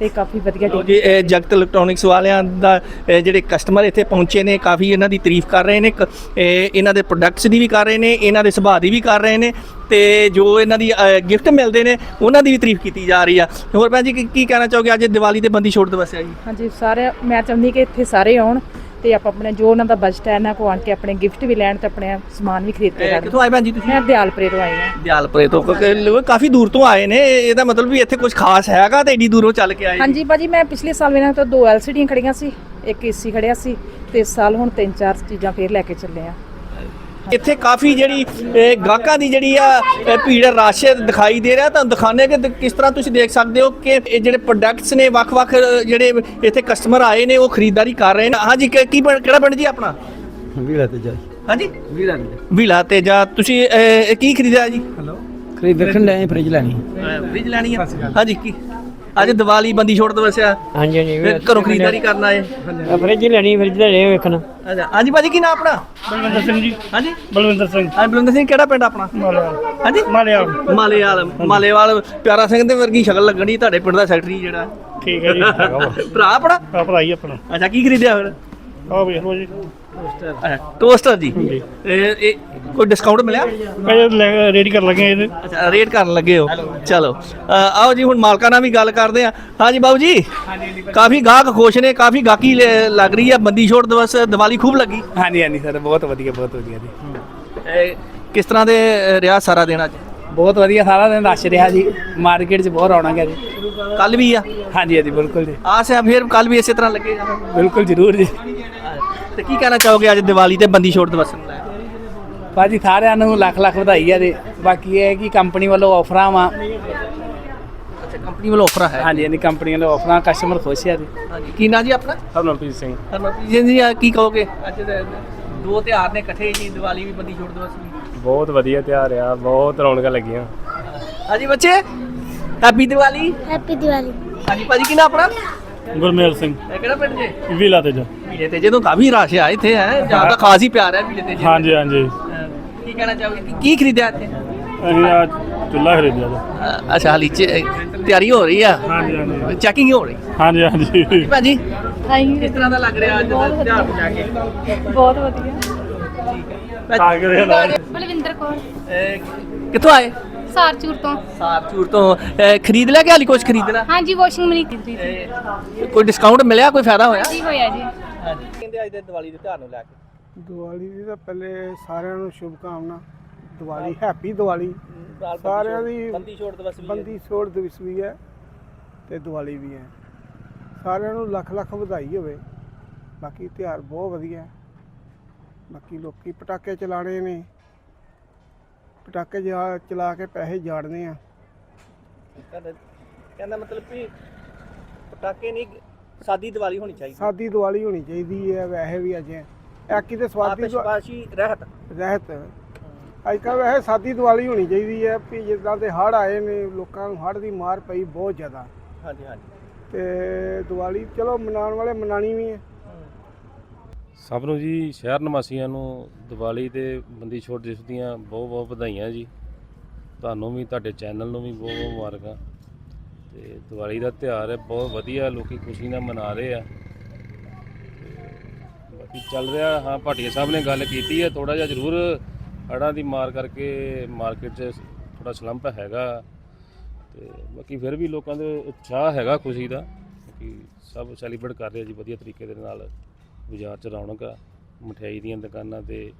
S7: ਤੇ ਕਾਫੀ ਵਧੀਆ
S1: ਲਓ ਜੀ ਇਹ ਜਗਤ ਇਲੈਕਟ੍ਰੋਨਿਕਸ ਵਾਲਿਆਂ ਦਾ ਇਹ ਜਿਹੜੇ ਕਸਟਮਰ ਇੱਥੇ ਪਹੁੰਚੇ ਨੇ ਕਾਫੀ ਇਹਨਾਂ ਦੀ ਤਾਰੀਫ ਕਰ ਰਹੇ ਨੇ ਕ- ਇਹ ਇਹਨਾਂ ਦੇ ਪ੍ਰੋਡਕਟਸ ਦੀ ਵੀ ਕਰ ਰਹੇ ਨੇ ਇਹਨਾਂ ਦੇ ਸੁਭਾਅ ਦੀ ਵੀ ਕਰ ਰਹੇ ਨੇ ਤੇ ਜੋ ਇਹਨਾਂ ਦੀ ਗਿਫਟ ਮਿਲਦੇ ਨੇ ਉਹਨਾਂ ਦੀ ਵੀ ਤਾਰੀਫ ਕੀਤੀ ਜਾ ਰਹੀ ਆ। ਹੋਰ ਭੈਣ ਜੀ ਕੀ- ਕੀ ਕਹਿਣਾ ਚਾਹੋਗੇ? ਅੱਜ ਦੀਵਾਲੀ ਤੇ ਬੰਦੀ ਛੋੜ ਦਿਵਸ ਹੈ ਜੀ।
S7: ਹਾਂਜੀ ਸਾਰੇ ਮੈਂ ਚਾਹੁੰਦੀ ਕਿ ਇੱਥੇ ਸਾਰੇ ਆਉਣ। ਤੇ ਆਪਾਂ ਆਪਣੇ ਜੋ ਉਹਨਾਂ ਦਾ ਬਜਟ ਹੈ ਇਹਨਾਂ ਕੋ ਆਣ ਕੇ ਆਪਣੇ ਗਿਫਟ ਵੀ ਲੈਣ ਤੇ ਆਪਣੇ ਸਮਾਨ ਵੀ ਖਰੀਦ ਕੇ ਜਾਣ
S1: ਕਿੱਥੋਂ ਆਏ ਭੈਣ ਜੀ ਤੁਸੀਂ?
S7: ਮੈਂ ਦਿਆਲਪੁਰੇ ਤੋਂ ਆਈ ਹਾਂ।
S1: ਦਿਆਲਪੁਰੇ ਤੋਂ ਕਿਉਂਕਿ ਲੋਕ ਕਾਫੀ ਦੂਰ ਤੋਂ ਆਏ ਨੇ ਇਹ- ਇਹਦਾ ਮਤਲਬ ਵੀ ਇੱਥੇ ਕੁਝ ਖਾਸ ਹੈਗਾ ਤੇ ਏਡੀ ਦੂਰੋਂ ਚੱਲ ਕੇ ਆਏ
S7: ਹਾਂਜੀ ਭਾਜੀ ਮੈਂ ਪਿਛਲੇ ਸਾਲ ਇਹਨਾਂ ਤੋਂ ਦੋ ਐਲਸੀਡੀਆਂ ਖੜੀਆਂ ਸੀ ਇੱਕ ਏਸੀ ਖੜਿਆ ਸੀ ਤੇ ਇਸ ਸਾਲ ਹੁਣ ਤਿੰਨ ਚਾਰ ਚੀਜ਼ਾਂ ਫੇਰ ਲੈ ਕੇ ਚੱਲੇ ਆ।
S1: ਇੱਥੇ ਕਾਫੀ ਜਿਹੜੀ ਗਾਹਕਾਂ ਦੀ ਜਿਹੜੀ ਆ ਭੀੜ ਰਸ਼ ਦਿਖਾਈ ਦੇ ਰਿਹਾ। ਤਾਂ ਦਿਖਾਣੇ ਕਿ ਕਿਸ ਤਰ੍ਹਾਂ ਤੁਸੀਂ ਦੇਖ ਸਕਦੇ ਹੋ ਕਿ ਇਹ ਜਿਹੜੇ ਪ੍ਰੋਡਕਟਸ ਨੇ ਵੱਖ-ਵੱਖ ਜਿਹੜੇ ਇੱਥੇ ਕਸਟਮਰ ਆਏ ਨੇ ਉਹ ਖਰੀਦਦਾਰੀ ਕਰ ਰਹੇ ਨੇ। ਹਾਂਜੀ ਕਿ- ਕਿਹੜਾ ਪਿੰਡ ਜੀ ਆਪਣਾ?
S11: ਵੀਰਾ ਤੇ ਜਾ।
S1: ਹਾਂਜੀ? ਵਿਲਾ ਤੇ ਜਾਂ। ਤੁਸੀਂ ਕੀ ਖਰੀਦਿਆ ਜੀ?
S11: ਖਰੀਦ ਦੇਖਣ ਲੈ ਫ੍ਰਿਜ ਲੈਣੀ।
S1: ਫ੍ਰਿਜ ਲੈਣੀ ਆ। ਹਾਂਜੀ ਕੀ? ਅੱਜ ਦੀਵਾਲੀ ਬੰਦੀ ਛੋੜ ਤੋਂ ਵਸਿਆ
S11: ਹਾਂਜੀ ਹਾਂਜੀ
S1: ਫਿਰ ਘਰੋਂ ਖਰੀਦਦਾਰੀ ਕਰਨ ਆਏ।
S11: ਫ੍ਰਿਜ ਲੈਣੀ ਫ੍ਰਿਜ ਲੈ ਰਹੇ ਵੇਖਣਾ।
S1: ਅੱਛਾ ਹਾਂਜੀ ਭਾਜੀ ਕੀ ਨਾਮ ਆਪਣਾ?
S12: ਬਲਵਿੰਦਰ ਸਿੰਘ ਜੀ।
S1: ਹਾਂਜੀ?
S12: ਬਲਵਿੰਦਰ ਸਿੰਘ।
S1: ਹਾਂ ਬਲਵਿੰਦਰ ਸਿੰਘ ਕਿਹੜਾ ਪਿੰਡ ਆਪਣਾ? ਹਾਂਜੀ?
S12: ਮਾਲਿਆਲ
S1: ਮਾਲੇਵਾਲ ਮਾਲੇਵਾਲ ਪਿਆਰਾ ਸਿੰਘ ਦੇ ਵਰਗੀ ਸ਼ਕਲ ਲੱਗਣੀ ਤੁਹਾਡੇ ਪਿੰਡ ਦਾ ਸੈਕਟਰੀ ਜਿਹੜਾ।
S12: ਠੀਕ ਹੈ ਜੀ।
S1: ਭਰਾ ਆਪਣਾ?
S12: ਆ ਭਰਾਈ ਆਪਣਾ।
S1: ਅੱਛਾ ਕੀ ਖਰੀਦਿਆ ਫਿਰ?
S12: ਆ ਵੇਖ ਲਓ ਜੀ।
S1: ਅੱਛਾ ਟੋਸਟਰ ਜੀ? ਇਹ ਇਹ ਕੋਈ ਡਿਸਕਾਊਂਟ ਮਿਲਿਆ?
S12: ਇਹ ਰੈਡੀ ਕਰ ਲਗੇ ਇਹਦੇ।
S1: ਅੱਛਾ ਰੇਟ ਕਰਨ ਲੱਗੇ ਹੋ। ਚਲੋ। ਅ, ਆਓ ਜੀ ਹੁਣ ਮਾਲਕਾਂ ਨਾਲ ਵੀ ਗੱਲ ਕਰਦੇ ਆ। ਹਾਂਜੀ ਬਾਬੂ ਜੀ? ਕਾਫੀ ਗਾਹਕ ਖੁਸ਼ ਨੇ ਕਾਫੀ ਗਾਹਕੀ ਲ- ਲੱਗ ਰਹੀ ਆ। ਬੰਦੀ ਛੋੜ ਦਿਵਸ ਦੀਵਾਲੀ ਖੂਬ ਲੱਗੀ।
S13: ਹਾਂਜੀ ਹਾਂਜੀ ਸਰ ਬਹੁਤ ਵਧੀਆ ਬਹੁਤ ਵਧੀਆ ਜੀ।
S1: ਇਹ ਕਿਸ ਤਰ੍ਹਾਂ ਦੇ ਅ, ਰਿਹਾ ਸਾਰਾ ਦਿਨ ਅੱਜ?
S13: ਬਹੁਤ ਵਧੀਆ ਸਾਰਾ ਦਿਨ ਰਸ਼ ਰਿਹਾ ਜੀ। ਮਾਰਕੀਟ 'ਚ ਬਹੁਤ ਰੌਣਕ ਹੈ ਜੀ।
S1: ਕੱਲ ਵੀ ਆ?
S13: ਹਾਂਜੀ ਹਾਂਜੀ ਬਿਲਕੁਲ ਜੀ।
S1: ਆਸ ਹੈ ਫਿਰ ਕੱਲ ਵੀ ਇਸੇ ਤਰ੍ਹਾਂ ਲੱਗੇਗਾ।
S13: ਬਿਲਕੁਲ ਜ਼ਰੂਰ ਜੀ।
S1: ਤੇ ਕੀ ਕਹਿਣਾ ਚਾਹੋਗੇ ਅੱਜ ਦੀਵਾਲੀ ਤੇ ਬੰਦੀ ਛੋੜ ਦਿਵਸ? ਨੂੰ ਲੈ ਕੇ
S13: ਭਾਜੀ ਸਾਰਿਆਂ ਨੂੰ ਲੱਖ ਲੱਖ ਵਧਾਈ ਹੈ ਜੀ ਬਾਕੀ ਇਹ ਹੈ ਕਿ ਕੰਪਨੀ ਵੱਲੋਂ ਆਫਰਾਂ ਵਾ।
S1: ਅੱਛਾ ਕੰਪਨੀ ਵੱਲੋਂ ਆਫਰ ਹੈ।
S13: ਹਾਂਜੀ ਹਾਂਜੀ ਕੰਪਨੀ ਵੱਲੋਂ ਆਫਰਾਂ ਕਸਟਮਰ ਖੁਸ਼ ਹੈ ਜੀ।
S1: ਹਾਂਜੀ ਕੀ ਨਾਂ ਜੀ ਆਪਣਾ?
S12: ਹਰਮਨਪ੍ਰੀਤ ਸਿੰਘ।
S1: ਹਰਮਨਪ੍ਰੀਤ ਜੀ ਜੀ, ਕੀ ਕਹੋਗੇ? ਅੱਜ ਦੇ ਦੋ ਤਿਉਹਾਰ ਨੇ ਇਕੱਠੇ ਜੀ ਦੀਵਾਲੀ ਵੀ ਬੰਦੀ ਛੋੜ ਦਿਵਸ ਵੀ।
S12: ਬਹੁਤ ਵਧੀਆ ਤਿਉਹਾਰ ਆ ਬਹੁਤ ਰੌਣਕਾਂ ਲੱਗੀਆਂ।
S1: ਹਾਂਜੀ ਬੱਚੇ ਹੈਪੀ ਦੀਵਾਲੀ।
S14: ਹੈਪੀ ਦੀਵਾਲੀ।
S1: ਹਾਂਜੀ ਭਾਜੀ ਕੀ ਨਾਮ ਆਪਣਾ?
S12: ਗੁਰਮੇਲ ਸਿੰਘ।
S1: ਇਹ ਕਿਹੜਾ ਪਿੰਡ ਜੇ?
S12: ਵੀਲਾ ਤੇ ਜਾ
S1: ਵੀਲੇ ਤੇ ਜਦੋਂ ਕਾਫੀ ਰਸ਼ ਆ ਇੱਥੇ ਹੈ? ਜ਼ਿਆਦਾ ਖਾਸ ਹੀ ਪਿਆਰ ਹੈ ਵੀਲੇ ਤੇ ਜੀ
S12: ਹਾਂਜੀ ਹਾਂਜੀ।
S1: ਕੀ ਕਹਿਣਾ ਚਾਹੋਗੇ? ਕੀ- ਕੀ ਖਰੀਦਿਆ ਇੱਥੇ?
S12: ਅਸੀਂ ਆ ਚੁੱਲਾ ਖਰੀਦਿਆ ਜੀ।
S1: ਅੱਛਾ ਹਾਲੀ ਚ ਤਿਆਰੀ ਹੋ ਰਹੀ ਆ?
S12: ਹਾਂਜੀ ਹਾਂਜੀ।
S1: ਚੈਕਿੰਗ ਹੋ ਰਹੀ?
S12: ਹਾਂਜੀ ਹਾਂਜੀ।
S1: ਭਾਜੀ
S15: ਹਾਂਜੀ।
S1: ਕਿਸ ਤਰ੍ਹਾਂ ਦਾ ਲੱਗ ਰਿਹਾ ਅੱਜ ਦਾ ਤਿਉਹਾਰ ਮਨਾ ਕੇ?
S15: ਬਹੁਤ ਵਧੀਆ।
S14: ਬਲਵਿੰਦਰ ਕੌਰ।
S1: ਅਹ ਕਿੱਥੋਂ ਆਏ?
S14: ਸਾਰਚੂਰ ਤੋਂ।
S1: ਸਾਰਚੂਰ ਤੋਂ ਅਹ ਖਰੀਦ ਲਿਆ ਕਿ ਹਾਲੀ ਕੁਝ ਖਰੀਦਣਾ?
S14: ਹਾਂਜੀ ਵਾਸ਼ਿੰਗ ਮਸ਼ੀਨ
S1: ਅਹ ਕੋਈ ਡਿਸਕਾਊਂਟ ਮਿਲਿਆ ਕੋਈ ਫਾਇਦਾ ਹੋਇਆ?
S14: ਜੀ ਹੋਇਆ ਜੀ।
S1: ਹਾਂਜੀ। ਕਹਿੰਦੇ ਅੱਜ ਦੇ ਦੀਵਾਲੀ ਦੇ ਤਿਉਹਾਰ ਨੂੰ ਲੈ ਕੇ।
S16: ਦੀਵਾਲੀ ਦੀ ਤਾਂ ਪਹਿਲੇ ਸਾਰਿਆਂ ਨੂੰ ਸ਼ੁਭ ਕਾਮਨਾ ਦੀਵਾਲੀ। ਹੈਪੀ ਦੀਵਾਲੀ ਸਾਰਿਆਂ ਦੀ
S1: ਬੰਦੀ ਛੋੜ ਦਿਵਸ ਵੀ ਹੈ।
S16: ਬੰਦੀ ਛੋੜ ਦਿਵਸ ਵੀ ਹੈ ਤੇ ਦੀਵਾਲੀ ਵੀ ਹੈ। ਸਾਰਿਆਂ ਨੂੰ ਲੱਖ ਲੱਖ ਵਧਾਈ ਹੋਵੇ। ਬਾਕੀ ਤਿਉਹਾਰ ਬਹੁਤ ਵਧੀਆ ਹੈ। ਬਾਕੀ ਲੋਕੀ ਪਟਾਕੇ ਚਲਾਣੇ ਨੇ। ਪਟਾਕੇ ਜਾ- ਚਲਾ ਕੇ ਪੈਸੇ ਜਾੜਨੇ ਆ।
S1: ਕਹਿੰਦਾ ਕਹਿੰਦਾ ਮਤਲਬ ਵੀ ਪਟਾਕੇ ਨਹੀਂ ਸਾਦੀ ਦੀਵਾਲੀ ਹੋਣੀ ਚਾਹੀਦੀ।
S16: ਸਾਦੀ ਦੀਵਾਲੀ ਹੋਣੀ ਚਾਹੀਦੀ ਹੈ ਵੈਸੇ ਵੀ ਅਜੇ। ਐਕੀ ਤੇ ਸਵਾਦੀ
S1: ਆਤਿਸ਼ਬਾਜ਼ੀ ਰਹਿਤ।
S16: ਰਹਿਤ। ਅੱਜ ਕੱਲ੍ਹ ਵੈਸੇ ਸਾਦੀ ਦੀਵਾਲੀ ਹੋਣੀ ਚਾਹੀਦੀ ਹੈ ਵੀ ਜਿੱਦਾਂ ਦੇ ਹੜ੍ਹ ਆਏ ਨੇ ਲੋਕਾਂ ਨੂੰ ਹੜ੍ਹ ਦੀ ਮਾਰ ਪਈ ਬਹੁਤ ਜ਼ਿਆਦਾ।
S1: ਹਾਂਜੀ ਹਾਂਜੀ।
S16: ਤੇ ਦੀਵਾਲੀ ਚਲੋ ਮਨਾਉਣ ਵਾਲੇ ਮਨਾਣੀ ਵੀ ਹੈ
S17: ਸਭ ਨੂੰ ਜੀ, ਸ਼ਹਿਰ ਨਿਵਾਸੀਆਂ ਨੂੰ ਦੀਵਾਲੀ ਤੇ ਬੰਦੀ ਛੋੜ ਦਿਵਸ ਦੀਆਂ ਬਹੁਤ ਬਹੁਤ ਵਧਾਈਆਂ ਜੀ। ਤੁਹਾਨੂੰ ਵੀ, ਤੁਹਾਡੇ ਚੈਨਲ ਨੂੰ ਵੀ ਬਹੁਤ ਬਹੁਤ ਮੁਬਾਰਕਾਂ। ਤੇ ਦੀਵਾਲੀ ਦਾ ਤਿਉਹਾਰ ਹੈ, ਬਹੁਤ ਵਧੀਆ, ਲੋਕੀ ਖੁਸ਼ੀ ਨਾਲ ਮਨਾ ਰਹੇ ਆ। ਤੇ ਬਾਕੀ ਚੱਲ ਰਿਹਾ, ਹਾਂ, ਭਾਟੀਆ ਸਾਹਿਬ ਨੇ ਗੱਲ ਕੀਤੀ ਹੈ ਥੋੜਾ ਜਿਹਾ ਜ਼ਰੂਰ ਹੜ੍ਹਾਂ ਦੀ ਮਾਰ ਕਰਕੇ ਮਾਰਕੀਟ 'ਚ ਥੋੜਾ ਸਲੰਪ ਹੈਗਾ। ਤੇ ਬਾਕੀ ਫਿਰ ਵੀ ਲੋਕਾਂ ਦੇ ਉਤਸ਼ਾਹ ਹੈਗਾ ਖੁਸ਼ੀ ਦਾ। ਕਿ ਸਭ ਸੈਲੀਬ੍ਰੇਟ ਕਰ ਰਹੇ ਜੀ, ਵਧੀਆ ਤਰੀਕੇ ਦੇ ਨਾਲ। ਬਾਜ਼ਾਰ 'ਚ ਰੌਣਕ ਆ, ਮਠਿਆਈ ਦੀਆਂ ਦੁਕਾਨਾਂ ਤੇ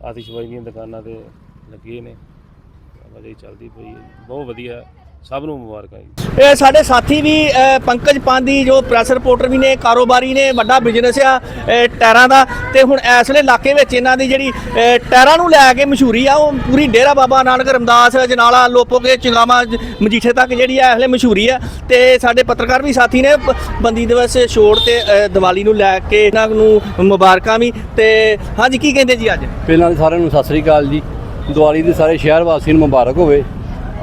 S17: ਆਤਿਸ਼ਬਾਜ਼ੀ ਦੀਆਂ ਦੁਕਾਨਾਂ ਤੇ ਲੱਗੇ ਨੇ। ਆਵਾਜਾਈ ਚੱਲਦੀ ਪਈ ਹੈ ਬਹੁਤ ਵਧੀਆ। ਸਭ ਨੂੰ ਮੁਬਾਰਕਾਂ ਜੀ।
S1: ਇਹ ਸਾਡੇ ਸਾਥੀ ਵੀ ਪੰਕਜ ਪਾਂਦੀ ਜੋ ਪ੍ਰੈਸ ਰਿਪੋਰਟਰ ਵੀ ਨੇ ਕਾਰੋਬਾਰੀ ਨੇ ਵੱਡਾ ਬਿਜ਼ਨਸ ਆ ਟਾਇਰਾਂ ਦਾ। ਤੇ ਹੁਣ ਇਸ ਵੇਲੇ ਇਲਾਕੇ ਵਿੱਚ ਇਹਨਾਂ ਦੀ ਜਿਹੜੀ ਟਾਇਰਾਂ ਨੂੰ ਲੈ ਕੇ ਮਸ਼ਹੂਰੀ ਆ ਉਹ ਪੂਰੀ ਡੇਰਾ ਬਾਬਾ ਨਾਨਕ ਰਮਦਾਸ ਜਨਾਲਾ ਲੋਪੋਗੇ ਚੰਗਾਮਾ ਜ- ਮਜੀਠੇ ਤੱਕ ਜਿਹੜੀ ਆ ਇਸ ਵੇਲੇ ਮਸ਼ਹੂਰੀ ਆ। ਤੇ ਸਾਡੇ ਪੱਤਰਕਾਰ ਵੀ ਸਾਥੀ ਨੇ ਬੰਦੀ ਦਿਵਸ ਛੋੜ ਤੇ ਦੀਵਾਲੀ ਨੂੰ ਲੈ ਕੇ ਇਹਨਾਂ ਨੂੰ ਮੁਬਾਰਕਾਂ ਵੀ। ਤੇ ਹਾਂਜੀ ਕੀ ਕਹਿੰਦੇ ਜੀ ਅੱਜ?
S11: ਪਹਿਲਾਂ ਸਾਰਿਆਂ ਨੂੰ ਸਤਿ ਸ੍ਰੀ ਅਕਾਲ ਜੀ। ਦੀਵਾਲੀ ਦੇ ਸਾਰੇ ਸ਼ਹਿਰ ਵਾਸੀਆਂ ਨੂੰ ਮੁਬਾਰਕ ਹੋਵੇ।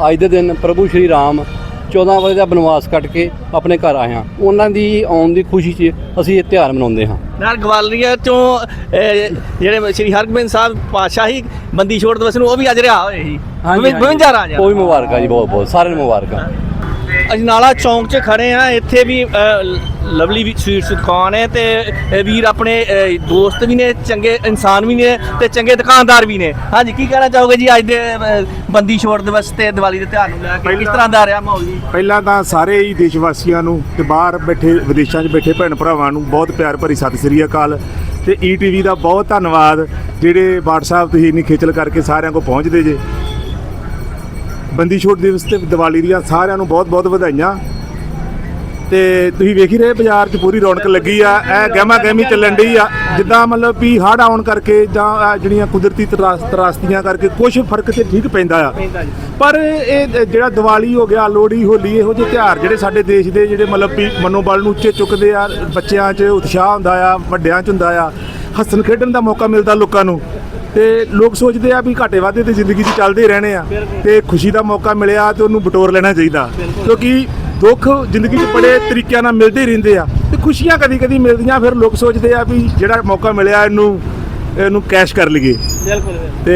S11: ਅੱਜ ਦੇ ਦਿਨ ਪ੍ਰਭੂ ਸ਼੍ਰੀ ਰਾਮ 14 ਵਜੇ ਦਾ ਬਨਵਾਸ ਕੱਟ ਕੇ ਆਪਣੇ ਘਰ ਆਏ ਹਾਂ। ਉਹਨਾਂ ਦੀ ਆਉਣ ਦੀ ਖੁਸ਼ੀ 'ਚ ਅਸੀਂ ਇਹ ਤਿਉਹਾਰ ਮਨਾਉਂਦੇ ਹਾਂ।
S1: ਨਾਲ ਗਵਾਲੀਅਰ ਚੋਂ ਜਿਹੜੇ ਸ੍ਰੀ ਹਰਗੋਬਿੰਦ ਸਾਹਿਬ ਪਾਤਸ਼ਾਹੀ ਬੰਦੀ ਛੋੜ ਦਿਵਸ ਨੂੰ ਉਹ ਵੀ ਅੱਜ ਰਿਹਾ ਹੋਏ ਸੀ। 52 ਰਾਜਾ।
S11: ਵੀ ਮੁਬਾਰਕਾਂ ਜੀ ਬਹੁਤ ਬਹੁਤ ਸਾਰਿਆਂ ਨੂੰ ਮੁਬਾਰਕਾਂ।
S1: ਅਜਨਾਲਾ ਚੌਂਕ 'ਚ ਖੜੇ ਆ। ਇੱਥੇ ਵੀ ਲਵਲੀ ਵੀ ਸਵੀਟਸ ਦੁਕਾਨ ਹੈ ਤੇ ਵੀਰ ਆਪਣੇ ਦੋਸਤ ਵੀ ਨੇ ਚੰਗੇ ਇਨਸਾਨ ਵੀ ਨੇ ਤੇ ਚੰਗੇ ਦੁਕਾਨਦਾਰ ਵੀ ਨੇ। ਹਾਂਜੀ ਕੀ ਕਹਿਣਾ ਚਾਹੋਗੇ ਜੀ ਅੱਜ ਦੇ ਬੰਦੀ ਛੋੜ ਦਿਵਸ ਤੇ ਦੀਵਾਲੀ ਦੇ ਤਿਉਹਾਰ ਨੂੰ ਲੈ ਕੇ? ਕਿਸ ਤਰ੍ਹਾਂ ਦਾ ਰਿਹਾ ਮਾਹੌਲ ਜੀ?
S18: ਪਹਿਲਾਂ ਤਾਂ ਸਾਰੇ ਹੀ ਦੇਸ਼ ਵਾਸੀਆਂ ਨੂੰ ਤੇ ਬਾਹਰ ਬੈਠੇ ਵਿਦੇਸ਼ਾਂ 'ਚ ਬੈਠੇ ਭੈਣ ਭਰਾਵਾਂ ਨੂੰ ਬਹੁਤ ਪਿਆਰ ਭਰੀ ਸਤਿ ਸ੍ਰੀ ਅਕਾਲ ਤੇ ਈਟੀਵੀ ਦਾ ਬਹੁਤ ਧੰਨਵਾਦ ਜਿਹੜੇ WhatsApp ਤੁਸੀਂ ਇੰਨੀ ਖੇਚਲ ਕਰਕੇ ਸਾਰਿਆਂ ਕੋਲ ਪਹੁੰਚਦੇ ਜੇ। ਬੰਦੀ ਛੋੜ ਦਿਵਸ ਤੇ ਦੀਵਾਲੀ ਦੀਆਂ ਸਾਰਿਆਂ ਨੂੰ ਬਹੁਤ ਬਹੁਤ ਵਧਾਈਆਂ। ਤੇ ਤੁਸੀਂ ਵੇਖ ਹੀ ਰਹੇ ਬਾਜ਼ਾਰ 'ਚ ਪੂਰੀ ਰੌਣਕ ਲੱਗੀ ਆ, ਇਹ ਗਹਿਮਾ ਗਹਿਮੀ ਚੱਲਣ ਡਈ ਆ, ਜਿੱਦਾਂ ਮਤਲਬ ਵੀ ਹੜ੍ਹ ਆਉਣ ਕਰਕੇ ਜਾਂ ਆਹ ਜਿਹੜੀਆਂ ਕੁਦਰਤੀ ਤਰਾਸ ਤਰਾਸਤੀਆਂ ਕਰਕੇ ਕੁਝ ਫ਼ਰਕ ਤੇ ਠੀਕ ਪੈਂਦਾ ਆ। ਪਰ ਇਹ ਜਿਹੜਾ ਦੀਵਾਲੀ ਹੋ ਗਿਆ, ਲੋਹੜੀ, ਹੋਲੀ, ਇਹੋ ਜਿਹੇ ਤਿਉਹਾਰ ਜਿਹੜੇ ਸਾਡੇ ਦੇਸ਼ ਦੇ ਜਿਹੜੇ ਮਤਲਬ ਵੀ ਮਨੋਬਲ ਨੂੰ ਉੱਚੇ ਚੁੱਕਦੇ ਆ, ਬੱਚਿਆਂ 'ਚ ਉਤਸ਼ਾਹ ਹੁੰਦਾ ਆ, ਵੱਡਿਆਂ 'ਚ ਹੁੰਦਾ ਆ, ਹੱਸਣ ਖੇਡਣ ਦਾ ਮੌਕਾ ਮਿਲਦਾ ਲੋਕਾਂ ਨੂੰ। ਤੇ ਲੋਕ ਸੋਚਦੇ ਆ ਵੀ ਘਾਟੇ ਵਾਧੇ ਤੇ ਜ਼ਿੰਦਗੀ 'ਚ ਚੱਲਦੇ ਹੀ ਰਹਿਣੇ ਆ, ਤੇ ਖੁਸ਼ੀ ਦਾ ਮੌਕਾ ਮਿਲਿਆ ਤੇ ਉਹਨੂੰ ਬਟੋਰ ਲੈਣਾ ਚਾਹੀਦਾ। ਕਿਉਂਕਿ ਦੁੱਖ ਜ਼ਿੰਦਗੀ 'ਚ ਬੜੇ ਤਰੀਕਿਆਂ ਨਾਲ ਮਿਲਦੇ ਹੀ ਰਹਿੰਦੇ ਆ ਤੇ ਖੁਸ਼ੀਆਂ ਕਦੀ-ਕਦੀ ਮਿਲਦੀਆਂ, ਫਿਰ ਲੋਕ ਸੋਚਦੇ ਆ ਵੀ ਜਿਹੜਾ ਮੌਕਾ ਮਿਲਿਆ ਇਹਨੂੰ ਇਹਨੂੰ ਕੈਸ਼ ਕਰ ਲਈਏ।
S1: ਬਿਲਕੁਲ
S18: ਤੇ